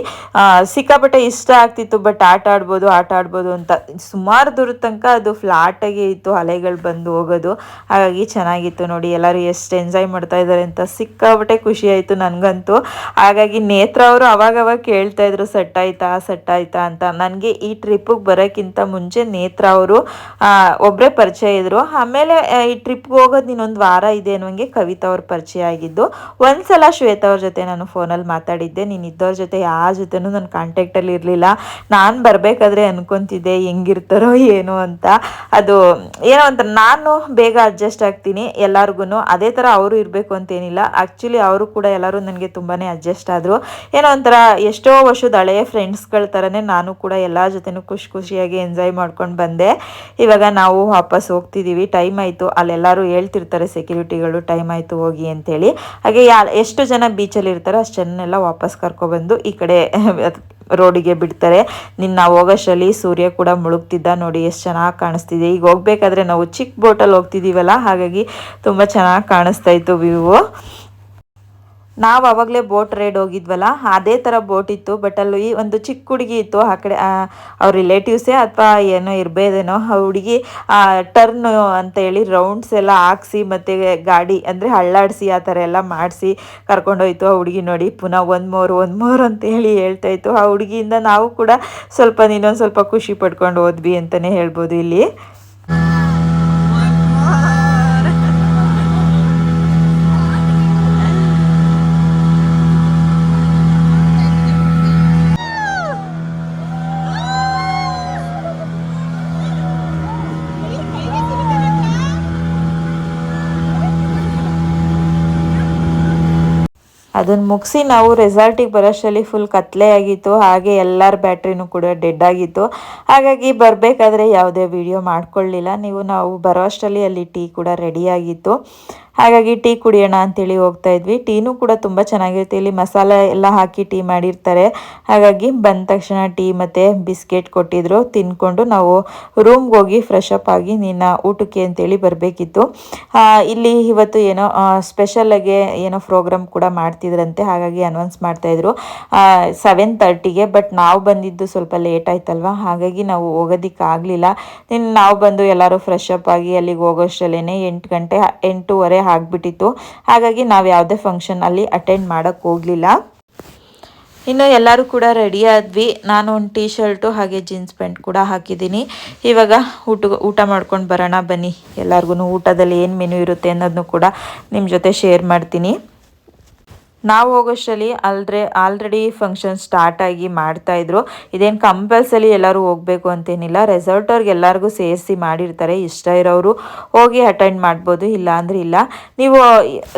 ಸಿಕ್ಕಾಪಟ್ಟೆ ಇಷ್ಟ ಆಗ್ತಿತ್ತು ಬಟ್ ಆಟ ಆಡ್ಬೋದು ಆಟ ಆಡ್ಬೋದು ಅಂತ. ಸುಮಾರು ದೂರ ತನಕ ಅದು ಫ್ಲಾಟಾಗಿ ಇತ್ತು ಅಲೆಗಳು ಬಂದು ಹೋಗೋದು. ಹಾಗಾಗಿ ಚೆನ್ನಾಗಿತ್ತು ನೋಡಿ, ಎಲ್ಲರೂ ಎಷ್ಟು ಎಂಜಾಯ್ ಮಾಡ್ತಾ ಇದ್ದಾರೆ ಅಂತ ಸಿಕ್ಕಾಪಟ್ಟೆ ಖುಷಿ ಆಯಿತು ನನಗಂತೂ. ಹಾಗಾಗಿ ನೇತ್ರ ಅವರು ಅವಾಗವಾಗ ಅವಾಗ ಕೇಳ್ತಾ ಇದ್ರು, ಸೆಟ್ ಆಯ್ತಾ ಸೆಟ್ ಆಯ್ತಾ? ಅಂತ. ನನಗೆ ಈ ಟ್ರಿಪ್ಪಿಗೆ ಬರೋಕ್ಕಿಂತ ಮುಂಚೆ ನೇತ್ರ ಅವರು ಒಬ್ಬರೇ ಪರಿಚಯ ಇದ್ರು. ಆಮೇಲೆ ಈ ಟ್ರಿಪ್ಗೆ ಹೋಗೋದು ಇನ್ನೊಂದು ವಾರ ಇದೆ ಅನ್ನೋಂಗೆ ಕವಿತಾ ಅವ್ರ ಪರಿಚಯ ಆಗಿದ್ದು. ಒಂದ್ಸಲ ಶ್ವೇತಾ ಅವ್ರ ಜೊತೆ ನಾನು ಫೋನಲ್ಲಿ ಮಾತಾಡಿದ್ದೆ. ನೀನು ಇದ್ದವ್ರ ಜೊತೆ ಯಾರ ಜೊತೆನೂ ನನ್ನ ಕಾಂಟ್ಯಾಕ್ಟಲ್ಲಿ ಇರಲಿಲ್ಲ. ನಾನು ಬರಬೇಕಾದ್ರೆ ಅನ್ಕೊಂತಿದ್ದೆ, ಹೆಂಗಿರ್ತಾರೋ ಏನೋ ಅಂತ. ಅದು ಏನೋ ಅಂತ ನಾನು ಬೇಗ ಅಡ್ಜಸ್ಟ್ ಆಗ್ತೀನಿ ಎಲ್ಲರಿಗೂ ಅದೇ ಥರ ಅವರು ಇರಬೇಕು ಅಂತೇನಿಲ್ಲ. ಆ್ಯಕ್ಚುಲಿ ಅವರು ಕೂಡ ಎಲ್ಲರೂ ನನಗೆ ತುಂಬಾ ಅಡ್ಜಸ್ಟ್ ಆದರು. ಏನೋ ಒಂಥರ ಎಷ್ಟೋ ವರ್ಷದ ಹಳೆಯ ಫ್ರೆಂಡ್ಸ್ಗಳ ಥರನೇ ನಾನು ಕೂಡ ಎಲ್ಲ ಜೊತೆನೂ ಖುಷಿ ಖುಷಿಯಾಗಿ ಎಂಜಾಯ್ ಮಾಡ್ಕೊಂಡು ಬಂದೆ. ಇವಾಗ ನಾವು ವಾಪಸ್ ಹೋಗ್ತಿದ್ದೀವಿ ಟೈಮ್ ಆಯಿತು. ಅಲ್ಲೆಲ್ಲರೂ ಹೇಳ್ತಿರ್ತಾರೆ ಸೆಕ್ಯೂರಿಟಿಗಳು ಟೈಮ್ ಆಯಿತು ಹೋಗಿ ಅಂತೇಳಿ. ಹಾಗೆ ಯಾ, ಎಷ್ಟು ಜನ ಬೀಚಲ್ಲಿ ಇರ್ತಾರೋ ಅಷ್ಟು ಜನನೆಲ್ಲ ವಾಪಸ್ ಕರ್ಕೊಬಂದು ಈ ಕಡೆ ರೋಡಿಗೆ ಬಿಡ್ತಾರೆ. ನಿನ್ನ ಹೋಗೋಷ್ಟರಲ್ಲಿ ಸೂರ್ಯ ಕೂಡ ಮುಳುಗ್ತಿದ್ದ, ನೋಡಿ ಎಷ್ಟು ಚೆನ್ನಾಗಿ ಕಾಣಿಸ್ತಿದೆ. ಈಗ ಹೋಗ್ಬೇಕಾದ್ರೆ ನಾವು ಚಿಕ್ಕ ಬೋಟಲ್ಲಿ ಹೋಗ್ತಿದ್ದೀವಲ್ಲ ಹಾಗಾಗಿ ತುಂಬ ಚೆನ್ನಾಗಿ ಕಾಣಿಸ್ತಾ ಇತ್ತು ವ್ಯೂ ನಾವು ಅವಾಗಲೇ ಬೋಟ್ ರೈಡ್ ಹೋಗಿದ್ವಲ್ಲ, ಅದೇ ಥರ ಬೋಟ್ ಇತ್ತು ಬಟ್ ಅಲ್ಲಿ ಈ ಒಂದು ಚಿಕ್ಕ ಹುಡುಗಿ ಇತ್ತು, ಆ ಕಡೆ ಅವ್ರ ರಿಲೇಟಿವ್ಸೇ ಅಥವಾ ಏನೋ ಇರಬೇದೇನೋ, ಆ ಹುಡುಗಿ ಟರ್ನ್ ಅಂತ ಹೇಳಿ ರೌಂಡ್ಸ್ ಎಲ್ಲ ಹಾಕ್ಸಿ, ಮತ್ತು ಗಾಡಿ ಅಂದರೆ ಹಳ್ಳಾಡಿಸಿ ಆ ಥರ ಎಲ್ಲ ಮಾಡಿಸಿ ಕರ್ಕೊಂಡೋಯ್ತು ಆ ಹುಡುಗಿ ನೋಡಿ. ಪುನಃ ಒಂದು ಮೂರು ಒಂದು ಮೂರು ಅಂತ ಹೇಳಿ ಹೇಳ್ತಾ ಇತ್ತು. ಆ ಹುಡುಗಿಯಿಂದ ನಾವು ಕೂಡ ಸ್ವಲ್ಪ ಇನ್ನೊಂದು ಸ್ವಲ್ಪ ಖುಷಿ ಪಡ್ಕೊಂಡು ಹೋದ್ವಿ ಅಂತಲೇ ಹೇಳ್ಬೋದು ಇಲ್ಲಿ. ಅದನ್ನು ಮುಗಿಸಿ ನಾವು ರೆಸಾರ್ಟಿಗೆ ಬರೋಷ್ಟರಲ್ಲಿ ಫುಲ್ ಕತ್ಲೆ ಆಗಿತ್ತು, ಹಾಗೆ ಎಲ್ಲರ ಬ್ಯಾಟ್ರಿನೂ ಕೂಡ ಡೆಡ್ ಆಗಿತ್ತು. ಹಾಗಾಗಿ ಬರಬೇಕಾದ್ರೆ ಯಾವುದೇ ವಿಡಿಯೋ ಮಾಡಿಕೊಳ್ಳಿಲ್ಲ. ನೀವು ನಾವು ಬರೋಷ್ಟರಲ್ಲಿ ಅಲ್ಲಿ ಟೀ ಕೂಡ ರೆಡಿ ಆಗಿತ್ತು. ಹಾಗಾಗಿ ಟೀ ಕುಡಿಯೋಣ ಅಂತೇಳಿ ಹೋಗ್ತಾ ಇದ್ವಿ. ಟೀನೂ ಕೂಡ ತುಂಬ ಚೆನ್ನಾಗಿರುತ್ತೆ. ಇಲ್ಲಿ ಮಸಾಲೆ ಎಲ್ಲ ಹಾಕಿ ಟೀ ಮಾಡಿರ್ತಾರೆ. ಹಾಗಾಗಿ ಬಂದ ತಕ್ಷಣ ಟೀ ಮತ್ತು ಬಿಸ್ಕೆಟ್ ಕೊಟ್ಟಿದ್ರು. ತಿನ್ಕೊಂಡು ನಾವು ರೂಮ್ಗೆ ಹೋಗಿ ಫ್ರೆಶ್ ಅಪ್ ಆಗಿ ನಿನ್ನ ಊಟಕ್ಕೆ ಅಂತೇಳಿ ಬರಬೇಕಿತ್ತು. ಇಲ್ಲಿ ಇವತ್ತು ಏನೋ ಸ್ಪೆಷಲಾಗಿ ಏನೋ ಪ್ರೋಗ್ರಾಮ್ ಕೂಡ ಮಾಡ್ತಿದ್ರಂತೆ. ಹಾಗಾಗಿ ಅನೌನ್ಸ್ ಮಾಡ್ತಾಯಿದ್ರು ಸೆವೆನ್ ತರ್ಟಿಗೆ ಬಟ್ ನಾವು ಬಂದಿದ್ದು ಸ್ವಲ್ಪ ಲೇಟ್ ಆಯ್ತಲ್ವ? ಹಾಗಾಗಿ ನಾವು ಹೋಗೋದಿಕ್ಕೆ ಆಗಲಿಲ್ಲ. ನಿನ್ನ ನಾವು ಬಂದು ಎಲ್ಲರೂ ಫ್ರೆಶ್ ಅಪ್ ಆಗಿ ಅಲ್ಲಿಗೆ ಹೋಗೋಷ್ಟರಲ್ಲೇ ಎಂಟು ಗಂಟೆ, ಎಂಟೂವರೆ ಆಗಿಬಿಟ್ಟಿತ್ತು. ಹಾಗಾಗಿ ನಾವು ಯಾವುದೇ ಫಂಕ್ಷನ್ ಅಲ್ಲಿ ಅಟೆಂಡ್ ಮಾಡೋಕ್ಕೆ ಹೋಗಲಿಲ್ಲ. ಇನ್ನು ಎಲ್ಲರೂ ಕೂಡ ರೆಡಿ ಆದ್ವಿ. ನಾನು ಒಂದು ಟೀ ಶರ್ಟು ಹಾಗೆ ಜೀನ್ಸ್ ಪ್ಯಾಂಟ್ ಕೂಡ ಹಾಕಿದ್ದೀನಿ. ಇವಾಗ ಊಟ ಊಟ ಮಾಡ್ಕೊಂಡು ಬರೋಣ ಬನ್ನಿ. ಎಲ್ಲರಿಗೂ ಊಟದಲ್ಲಿ ಏನು ಮೆನು ಇರುತ್ತೆ ಅನ್ನೋದನ್ನು ಕೂಡ ನಿಮ್ಮ ಜೊತೆ ಶೇರ್ ಮಾಡ್ತೀನಿ. ನಾವು ಹೋಗೋಷ್ಟರಲ್ಲಿ ಅಲ್ರೆ ಆಲ್ರೆಡಿ ಫಂಕ್ಷನ್ ಸ್ಟಾರ್ಟ್ ಆಗಿ ಮಾಡ್ತಾ ಇದ್ರು. ಇದೇನು ಕಂಪಲ್ಸರಿ ಎಲ್ಲರೂ ಹೋಗಬೇಕು ಅಂತೇನಿಲ್ಲ. ರೆಸಾರ್ಟ್ ಅವ್ರಿಗೆ ಎಲ್ಲರಿಗೂ ಸೇರಿಸಿ ಮಾಡಿರ್ತಾರೆ. ಇಷ್ಟ ಇರೋರು ಹೋಗಿ ಅಟೆಂಡ್ ಮಾಡ್ಬೋದು ಇಲ್ಲ ಅಂದ್ರೆ ಇಲ್ಲ. ನೀವು,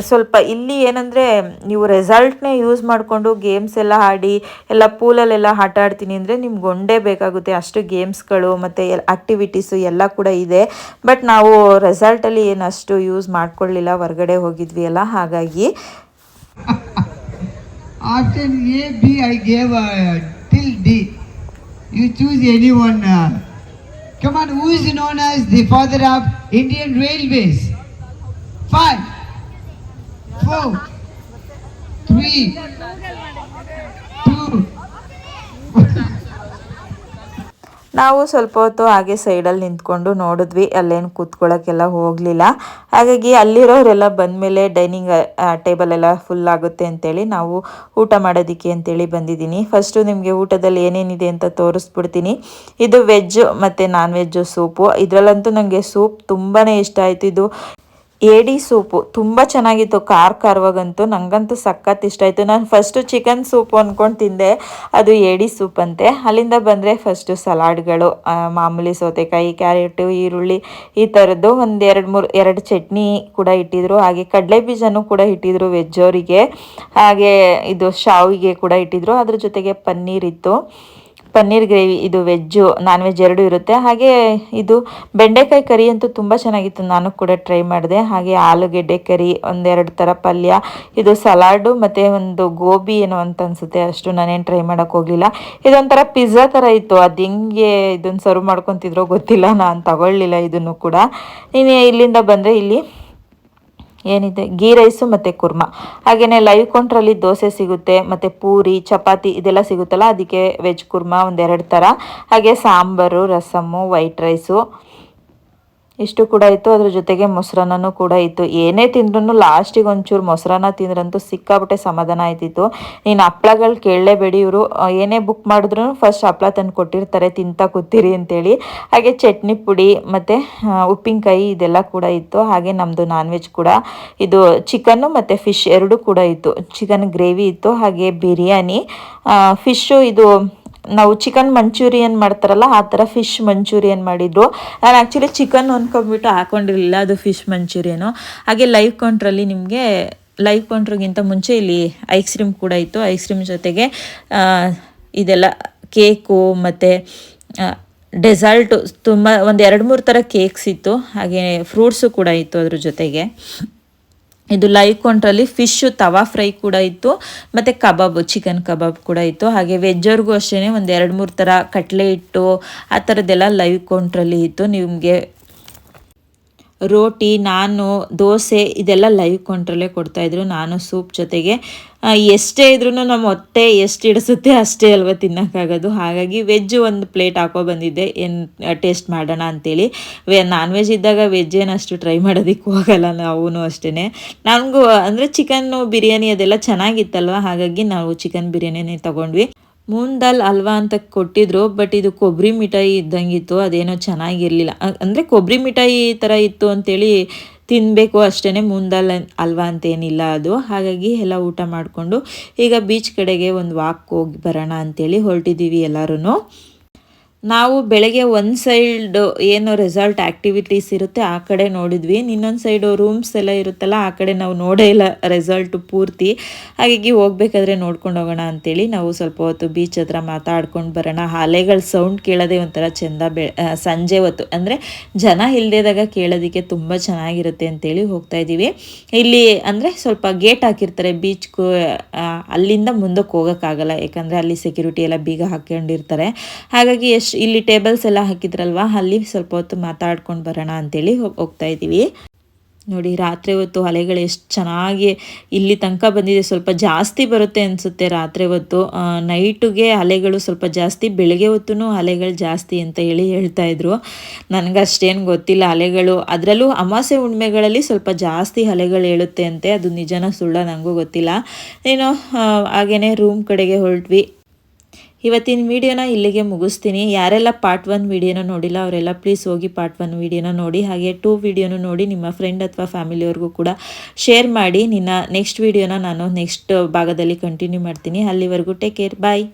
ಸ್ವಲ್ಪ ಇಲ್ಲಿ ಏನಂದರೆ ನೀವು ರೆಸಾರ್ಟ್ನೇ ಯೂಸ್ ಮಾಡಿಕೊಂಡು ಗೇಮ್ಸ್ ಎಲ್ಲ ಆಡಿ, ಎಲ್ಲ ಪೂಲಲ್ಲೆಲ್ಲ ಆಟ ಆಡ್ತೀನಿ ಅಂದರೆ ನಿಮ್ಗೆ ಒಂದೇ ಬೇಕಾಗುತ್ತೆ. ಅಷ್ಟು ಗೇಮ್ಸ್ಗಳು ಮತ್ತು ಆ್ಯಕ್ಟಿವಿಟೀಸು ಎಲ್ಲ ಕೂಡ ಇದೆ. ಬಟ್ ನಾವು ರೆಸಾರ್ಟಲ್ಲಿ ಏನಷ್ಟು ಯೂಸ್ ಮಾಡ್ಕೊಳ್ಳಿಲ್ಲ ಹೊರಗಡೆ ಹೋಗಿದ್ವಿ ಅಲ್ಲ. ಹಾಗಾಗಿ Option A, B, I gave uh, till D. You choose anyone. Uh, come on, who is known as the father of Indian Railways? Five, four, three, ನಾವು ಸ್ವಲ್ಪ ಹೊತ್ತು ಹಾಗೆ ಸೈಡಲ್ಲಿ ನಿಂತ್ಕೊಂಡು ನೋಡಿದ್ವಿ, ಅಲ್ಲೇನು ಕೂತ್ಕೊಳ್ಳೋಕ್ಕೆಲ್ಲ ಹೋಗಲಿಲ್ಲ. ಹಾಗಾಗಿ ಅಲ್ಲಿರೋರೆಲ್ಲ ಬಂದಮೇಲೆ ಡೈನಿಂಗ್ ಟೇಬಲ್ ಎಲ್ಲ ಫುಲ್ ಆಗುತ್ತೆ ಅಂತೇಳಿ ನಾವು ಊಟ ಮಾಡೋದಕ್ಕೆ ಅಂತೇಳಿ ಬಂದಿದ್ದೀನಿ. ಫಸ್ಟು ನಿಮಗೆ ಊಟದಲ್ಲಿ ಏನೇನಿದೆ ಅಂತ ತೋರಿಸ್ಬಿಡ್ತೀನಿ. ಇದು ವೆಜ್ಜು ಮತ್ತು ನಾನ್ ವೆಜ್ಜು ಸೂಪು. ಇದರಲ್ಲಂತೂ ನನಗೆ ಸೂಪ್ ತುಂಬಾ ಇಷ್ಟ ಆಯಿತು. ಇದು ಏಡಿ ಸೂಪು. ತುಂಬ ಚೆನ್ನಾಗಿತ್ತು ಖಾರ ಖಾರವಾಗಂತೂ ನನಗಂತೂ ಸಖತ್ ಇಷ್ಟ ಆಯಿತು. ನಾನು ಫಸ್ಟು ಚಿಕನ್ ಸೂಪ್ ಅಂದ್ಕೊಂಡು ತಿಂದೆ. ಅದು ಏಡಿ ಸೂಪ್ ಅಂತೆ. ಅಲ್ಲಿಂದ ಬಂದರೆ ಫಸ್ಟು ಸಲಾಡ್ಗಳು ಮಾಮೂಲಿ ಸೌತೆಕಾಯಿ, ಕ್ಯಾರೆಟು, ಈರುಳ್ಳಿ, ಈ ಥರದ್ದು ಒಂದು ಎರಡು ಮೂರು, ಎರಡು ಚಟ್ನಿ ಕೂಡ ಇಟ್ಟಿದ್ರು. ಹಾಗೆ ಕಡಲೆ ಬೀಜನೂ ಕೂಡ ಇಟ್ಟಿದ್ರು ವೆಜ್ ಅವರಿಗೆ ಹಾಗೆ ಇದು ಶಾವಿಗೆ ಕೂಡ ಇಟ್ಟಿದ್ರು. ಅದ್ರ ಜೊತೆಗೆ ಪನ್ನೀರ್ ಇತ್ತು. ಪನ್ನೀರ್ ಗ್ರೇವಿ, ಇದು ವೆಜ್ಜು ನಾನ್ ವೆಜ್ ಎರಡೂ ಇರುತ್ತೆ. ಹಾಗೆ ಇದು ಬೆಂಡೆಕಾಯಿ ಕರಿ ಅಂತೂ ತುಂಬ ಚೆನ್ನಾಗಿತ್ತು. ನಾನು ಕೂಡ ಟ್ರೈ ಮಾಡಿದೆ. ಹಾಗೆ ಆಲೂಗೆಡ್ಡೆ ಕರಿ, ಒಂದೆರಡು ಥರ ಪಲ್ಯ, ಇದು ಸಲಾಡು ಮತ್ತು ಒಂದು ಗೋಬಿ ಏನೋ ಅಂತ ಅನಿಸುತ್ತೆ. ಅಷ್ಟು ನಾನೇನು ಟ್ರೈ ಮಾಡೋಕ್ಕೆ ಹೋಗಲಿಲ್ಲ. ಇದೊಂಥರ ಪಿಜ್ಜಾ ಥರ ಇತ್ತು. ಅದು ಹೆಂಗೆ ಇದನ್ನು ಸರ್ವ್ ಮಾಡ್ಕೊತಿದ್ರೋ ಗೊತ್ತಿಲ್ಲ. ನಾನು ತಗೊಳ್ಳಿಲ್ಲ ಇದನ್ನು ಕೂಡ. ನೀನು ಇಲ್ಲಿಂದ ಬಂದರೆ ಇಲ್ಲಿ ಏನಿದೆ? ಗೀ ರೈಸು ಮತ್ತು ಕುರ್ಮಾ. ಹಾಗೆಯೇ ಲೈವ್ ಕೌಂಟ್ರಲ್ಲಿ ದೋಸೆ ಸಿಗುತ್ತೆ, ಮತ್ತು ಪೂರಿ, ಚಪಾತಿ ಇದೆಲ್ಲ ಸಿಗುತ್ತಲ್ಲ, ಅದಕ್ಕೆ ವೆಜ್ ಕುರ್ಮಾ ಒಂದೆರಡು ಥರ ಹಾಗೆ ಸಾಂಬಾರು ರಸಮ್ಮು ವೈಟ್ ರೈಸು ಇಷ್ಟು ಕೂಡ ಇತ್ತು, ಅದ್ರ ಜೊತೆಗೆ ಮೊಸರನ್ನೂ ಕೂಡ ಇತ್ತು. ಏನೇ ತಿಂದ್ರೂ ಲಾಸ್ಟಿಗೆ ಒಂಚೂರು ಮೊಸರನ್ನ ತಿಂದ್ರಂತೂ ಸಿಕ್ಕಾಬಿಟ್ಟೆ ಸಮಾಧಾನ ಆಯ್ತಿತ್ತು. ನೀನು ಹಪ್ಳಗಳು ಕೇಳಲೇಬೇಡಿ ಇವರು. ಏನೇ ಬುಕ್ ಮಾಡಿದ್ರು ಫಸ್ಟ್ ಹಪ್ಳ ತಂದು ಕೊಟ್ಟಿರ್ತಾರೆ, ತಿಂತಾ ಕೂತೀರಿ ಅಂತೇಳಿ. ಹಾಗೆ ಚಟ್ನಿ ಪುಡಿ ಮತ್ತು ಉಪ್ಪಿನಕಾಯಿ ಇದೆಲ್ಲ ಕೂಡ ಇತ್ತು. ಹಾಗೆ ನಮ್ಮದು ನಾನ್ ವೆಜ್ ಕೂಡ. ಇದು ಚಿಕನ್ನು ಮತ್ತು ಫಿಶ್ ಎರಡೂ ಕೂಡ ಇತ್ತು. ಚಿಕನ್ ಗ್ರೇವಿ ಇತ್ತು, ಹಾಗೆ ಬಿರಿಯಾನಿ. ಫಿಶ್ಶು ಇದು ನಾವು ಚಿಕನ್ ಮಂಚೂರಿಯನ್ ಮಾಡ್ತಾರಲ್ಲ, ಆ ಥರ ಫಿಶ್ ಮಂಚೂರಿಯನ್ ಮಾಡಿದ್ರು. ನಾನು ಆ್ಯಕ್ಚುಲಿ ಚಿಕನ್ ಅಂದ್ಕೊಂಡ್ಬಿಟ್ಟು ಹಾಕೊಂಡಿರಲಿಲ್ಲ, ಅದು ಫಿಶ್ ಮಂಚೂರಿಯನು ಹಾಗೆ ಲೈವ್ ಕೌಂಟ್ರಲ್ಲಿ ನಿಮಗೆ ಲೈವ್ ಕೌಂಟ್ರಿಗಿಂತ ಮುಂಚೆ ಇಲ್ಲಿ ಐಸ್ ಕ್ರೀಮ್ ಕೂಡ ಇತ್ತು. ಐಸ್ ಕ್ರೀಮ್ ಜೊತೆಗೆ ಇದೆಲ್ಲ ಕೇಕು ಮತ್ತು ಡೆಸರ್ಟು ತುಂಬ ಒಂದು ಎರಡು ಮೂರು ಥರ ಕೇಕ್ಸ್ ಇತ್ತು. ಹಾಗೆ ಫ್ರೂಟ್ಸು ಕೂಡ ಇತ್ತು ಅದ್ರ ಜೊತೆಗೆ. ಇದು ಲೈವ್ ಕೌಂಟ್ರಲ್ಲಿ ಫಿಶ್ಶು ತವಾ ಫ್ರೈ ಕೂಡ ಇತ್ತು, ಮತ್ತು ಕಬಾಬು ಚಿಕನ್ ಕಬಾಬ್ ಕೂಡ ಇತ್ತು. ಹಾಗೆ ವೆಜ್ಜವ್ರಿಗೂ ಅಷ್ಟೇ ಒಂದು ಎರಡು ಮೂರು ಥರ ಕಟ್ಲೆ ಇಟ್ಟು ಆ ಥರದ್ದೆಲ್ಲ ಲೈವ್ ಕೌಂಟ್ರಲ್ಲಿ ಇತ್ತು. ನಿಮಗೆ ರೋಟಿ, ನಾನು, ದೋಸೆ, ಇದೆಲ್ಲ ಲೈವ್ ಕೌಂಟ್ರಲ್ಲೇ ಕೊಡ್ತಾಯಿದ್ರು ನಾನು ಸೂಪ್ ಜೊತೆಗೆ ಎಷ್ಟೇ ಇದ್ರೂ ನಮ್ಮ ಹೊಟ್ಟೆ ಎಷ್ಟು ಇಡಿಸುತ್ತೆ ಅಷ್ಟೇ ಅಲ್ವ ತಿನ್ನೋಕ್ಕಾಗೋದು. ಹಾಗಾಗಿ ವೆಜ್ ಒಂದು ಪ್ಲೇಟ್ ಹಾಕೋ ಬಂದಿದ್ದೆ. ಏನು ಟೇಸ್ಟ್ ಮಾಡೋಣ ಅಂತೇಳಿ. ವೆ ನಾನ್ ವೆಜ್ ಇದ್ದಾಗ ವೆಜ್ ಏನು ಅಷ್ಟು ಟ್ರೈ ಮಾಡೋದಕ್ಕೆ ಹೋಗಲ್ಲ ನಾವು ಅಷ್ಟೇ ನನಗೂ ಅಂದರೆ ಚಿಕನ್ನು ಬಿರಿಯಾನಿ ಅದೆಲ್ಲ ಚೆನ್ನಾಗಿತ್ತಲ್ವ? ಹಾಗಾಗಿ ನಾವು ಚಿಕನ್ ಬಿರಿಯಾನಿನೇ ತೊಗೊಂಡ್ವಿ. ಮೂನ್ ದಾಲ್ ಅಲ್ವಾ ಅಂತ ಕೊಟ್ಟಿದ್ರು ಬಟ್ ಇದು ಕೊಬ್ಬರಿ ಮಿಠಾಯಿ ಇದ್ದಂಗಿತ್ತು, ಅದೇನೋ ಚೆನ್ನಾಗಿರಲಿಲ್ಲ. ಅಂದರೆ ಕೊಬ್ಬರಿ ಮಿಠಾಯಿ ಥರ ಇತ್ತು ಅಂತೇಳಿ ತಿನ್ನಬೇಕು ಅಷ್ಟೇ ಮುಂದಲ್ಲ ಅಲ್ವಾ ಅಂತೇನಿಲ್ಲ ಅದು. ಹಾಗಾಗಿ ಎಲ್ಲ ಊಟ ಮಾಡಿಕೊಂಡು ಈಗ ಬೀಚ್ ಕಡೆಗೆ ಒಂದು ವಾಕ್ ಹೋಗಿ ಬರೋಣ ಅಂತೇಳಿ ಹೊರಟಿದ್ದೀವಿ ಎಲ್ಲರೂ ನಾವು ಬೆಳಗ್ಗೆ ಒಂದು ಸೈಡ್ ಏನು ರೆಸಾರ್ಟ್ ಆ್ಯಕ್ಟಿವಿಟೀಸ್ ಇರುತ್ತೆ, ಆ ಕಡೆ ನೋಡಿದ್ವಿ. ಇನ್ನೊಂದು ಸೈಡು ರೂಮ್ಸ್ ಎಲ್ಲ ಇರುತ್ತಲ್ಲ, ಆ ಕಡೆ ನಾವು ನೋಡೇ ಇಲ್ಲ ರೆಸಾರ್ಟು ಪೂರ್ತಿ. ಹಾಗಾಗಿ ಹೋಗ್ಬೇಕಾದ್ರೆ ನೋಡ್ಕೊಂಡು ಹೋಗೋಣ ಅಂತೇಳಿ ನಾವು ಸ್ವಲ್ಪ ಹೊತ್ತು ಬೀಚ್ ಹತ್ರ ಮಾತಾಡ್ಕೊಂಡು ಬರೋಣ. ಅಲೆಗಳ ಸೌಂಡ್ ಕೇಳೋದೇ ಒಂಥರ ಚೆಂದ ಬೆ ಸಂಜೆ ಹೊತ್ತು. ಅಂದರೆ ಜನ ಇಲ್ಲದೇದಾಗ ಕೇಳೋದಕ್ಕೆ ತುಂಬ ಚೆನ್ನಾಗಿರುತ್ತೆ ಅಂತೇಳಿ ಹೋಗ್ತಾ ಇದ್ದೀವಿ. ಇಲ್ಲಿ ಅಂದರೆ ಸ್ವಲ್ಪ ಗೇಟ್ ಹಾಕಿರ್ತಾರೆ ಬೀಚ್ಗೂ ಅಲ್ಲಿಂದ ಮುಂದಕ್ಕೆ ಹೋಗೋಕ್ಕಾಗಲ್ಲ. ಯಾಕಂದರೆ ಅಲ್ಲಿ ಸೆಕ್ಯೂರಿಟಿ ಎಲ್ಲ ಬೀಗ ಹಾಕ್ಕೊಂಡಿರ್ತಾರೆ. ಹಾಗಾಗಿ ಎಷ್ಟು ಇಲ್ಲಿ ಟೇಬಲ್ಸ್ ಎಲ್ಲ ಹಾಕಿದ್ರಲ್ವಾ? ಅಲ್ಲಿ ಸ್ವಲ್ಪ ಹೊತ್ತು ಮಾತಾಡ್ಕೊಂಡು ಬರೋಣ ಅಂತೇಳಿ ಹೋಗ್- ಹೋಗ್ತಾ ಇದ್ದೀವಿ. ನೋಡಿ, ರಾತ್ರಿ ಹೊತ್ತು ಅಲೆಗಳು ಎಷ್ಟು ಚೆನ್ನಾಗಿ ಇಲ್ಲಿ ತನಕ ಬಂದಿದೆ. ಸ್ವಲ್ಪ ಜಾಸ್ತಿ ಬರುತ್ತೆ ಅನಿಸುತ್ತೆ ರಾತ್ರಿ ಹೊತ್ತು. ನೈಟಿಗೆ ಅಲೆಗಳು ಸ್ವಲ್ಪ ಜಾಸ್ತಿ, ಬೆಳಗ್ಗೆ ಹೊತ್ತು ಅಲೆಗಳು ಜಾಸ್ತಿ ಅಂತ ಹೇಳಿ ಹೇಳ್ತಾ ಇದ್ರು. ನನಗಷ್ಟೇನು ಗೊತ್ತಿಲ್ಲ ಅಲೆಗಳು ಅದರಲ್ಲೂ ಅಮಾಸೆ ಹುಣ್ಮೆಗಳಲ್ಲಿ ಸ್ವಲ್ಪ ಜಾಸ್ತಿ ಅಲೆಗಳು ಹೇಳುತ್ತೆ ಅಂತೆ. ಅದು ನಿಜನ ಸುಳ್ಳ ನನಗೂ ಗೊತ್ತಿಲ್ಲ. ಏನೋ ಹಾಗೆಯೇ ರೂಮ್ ಕಡೆಗೆ ಹೊರಟ್ವಿ. ಇವತ್ತಿನ ವಿಡಿಯೋನ ಇಲ್ಲಿಗೆ ಮುಗಿಸ್ತೀನಿ. ಯಾರೆಲ್ಲ ಪಾರ್ಟ್ ಒನ್ ವಿಡಿಯೋನ ನೋಡಿಲ್ಲ, ಅವರೆಲ್ಲ ಪ್ಲೀಸ್ ಹೋಗಿ ಪಾರ್ಟ್ ಒನ್ ವಿಡಿಯೋನ ನೋಡಿ, ಹಾಗೆ ಟೂ ವಿಡಿಯೋನ ನೋಡಿ ನಿಮ್ಮ ಫ್ರೆಂಡ್ ಅಥವಾ ಫ್ಯಾಮಿಲಿಯವ್ರಿಗೂ ಕೂಡ ಶೇರ್ ಮಾಡಿ. ನಿನ್ನ ನೆಕ್ಸ್ಟ್ ವಿಡಿಯೋನ ನಾನು ನೆಕ್ಸ್ಟ್ ಭಾಗದಲ್ಲಿ ಕಂಟಿನ್ಯೂ ಮಾಡ್ತೀನಿ. ಅಲ್ಲಿವರೆಗೂ ಟೇಕ್ ಕೇರ್ ಬಾಯ್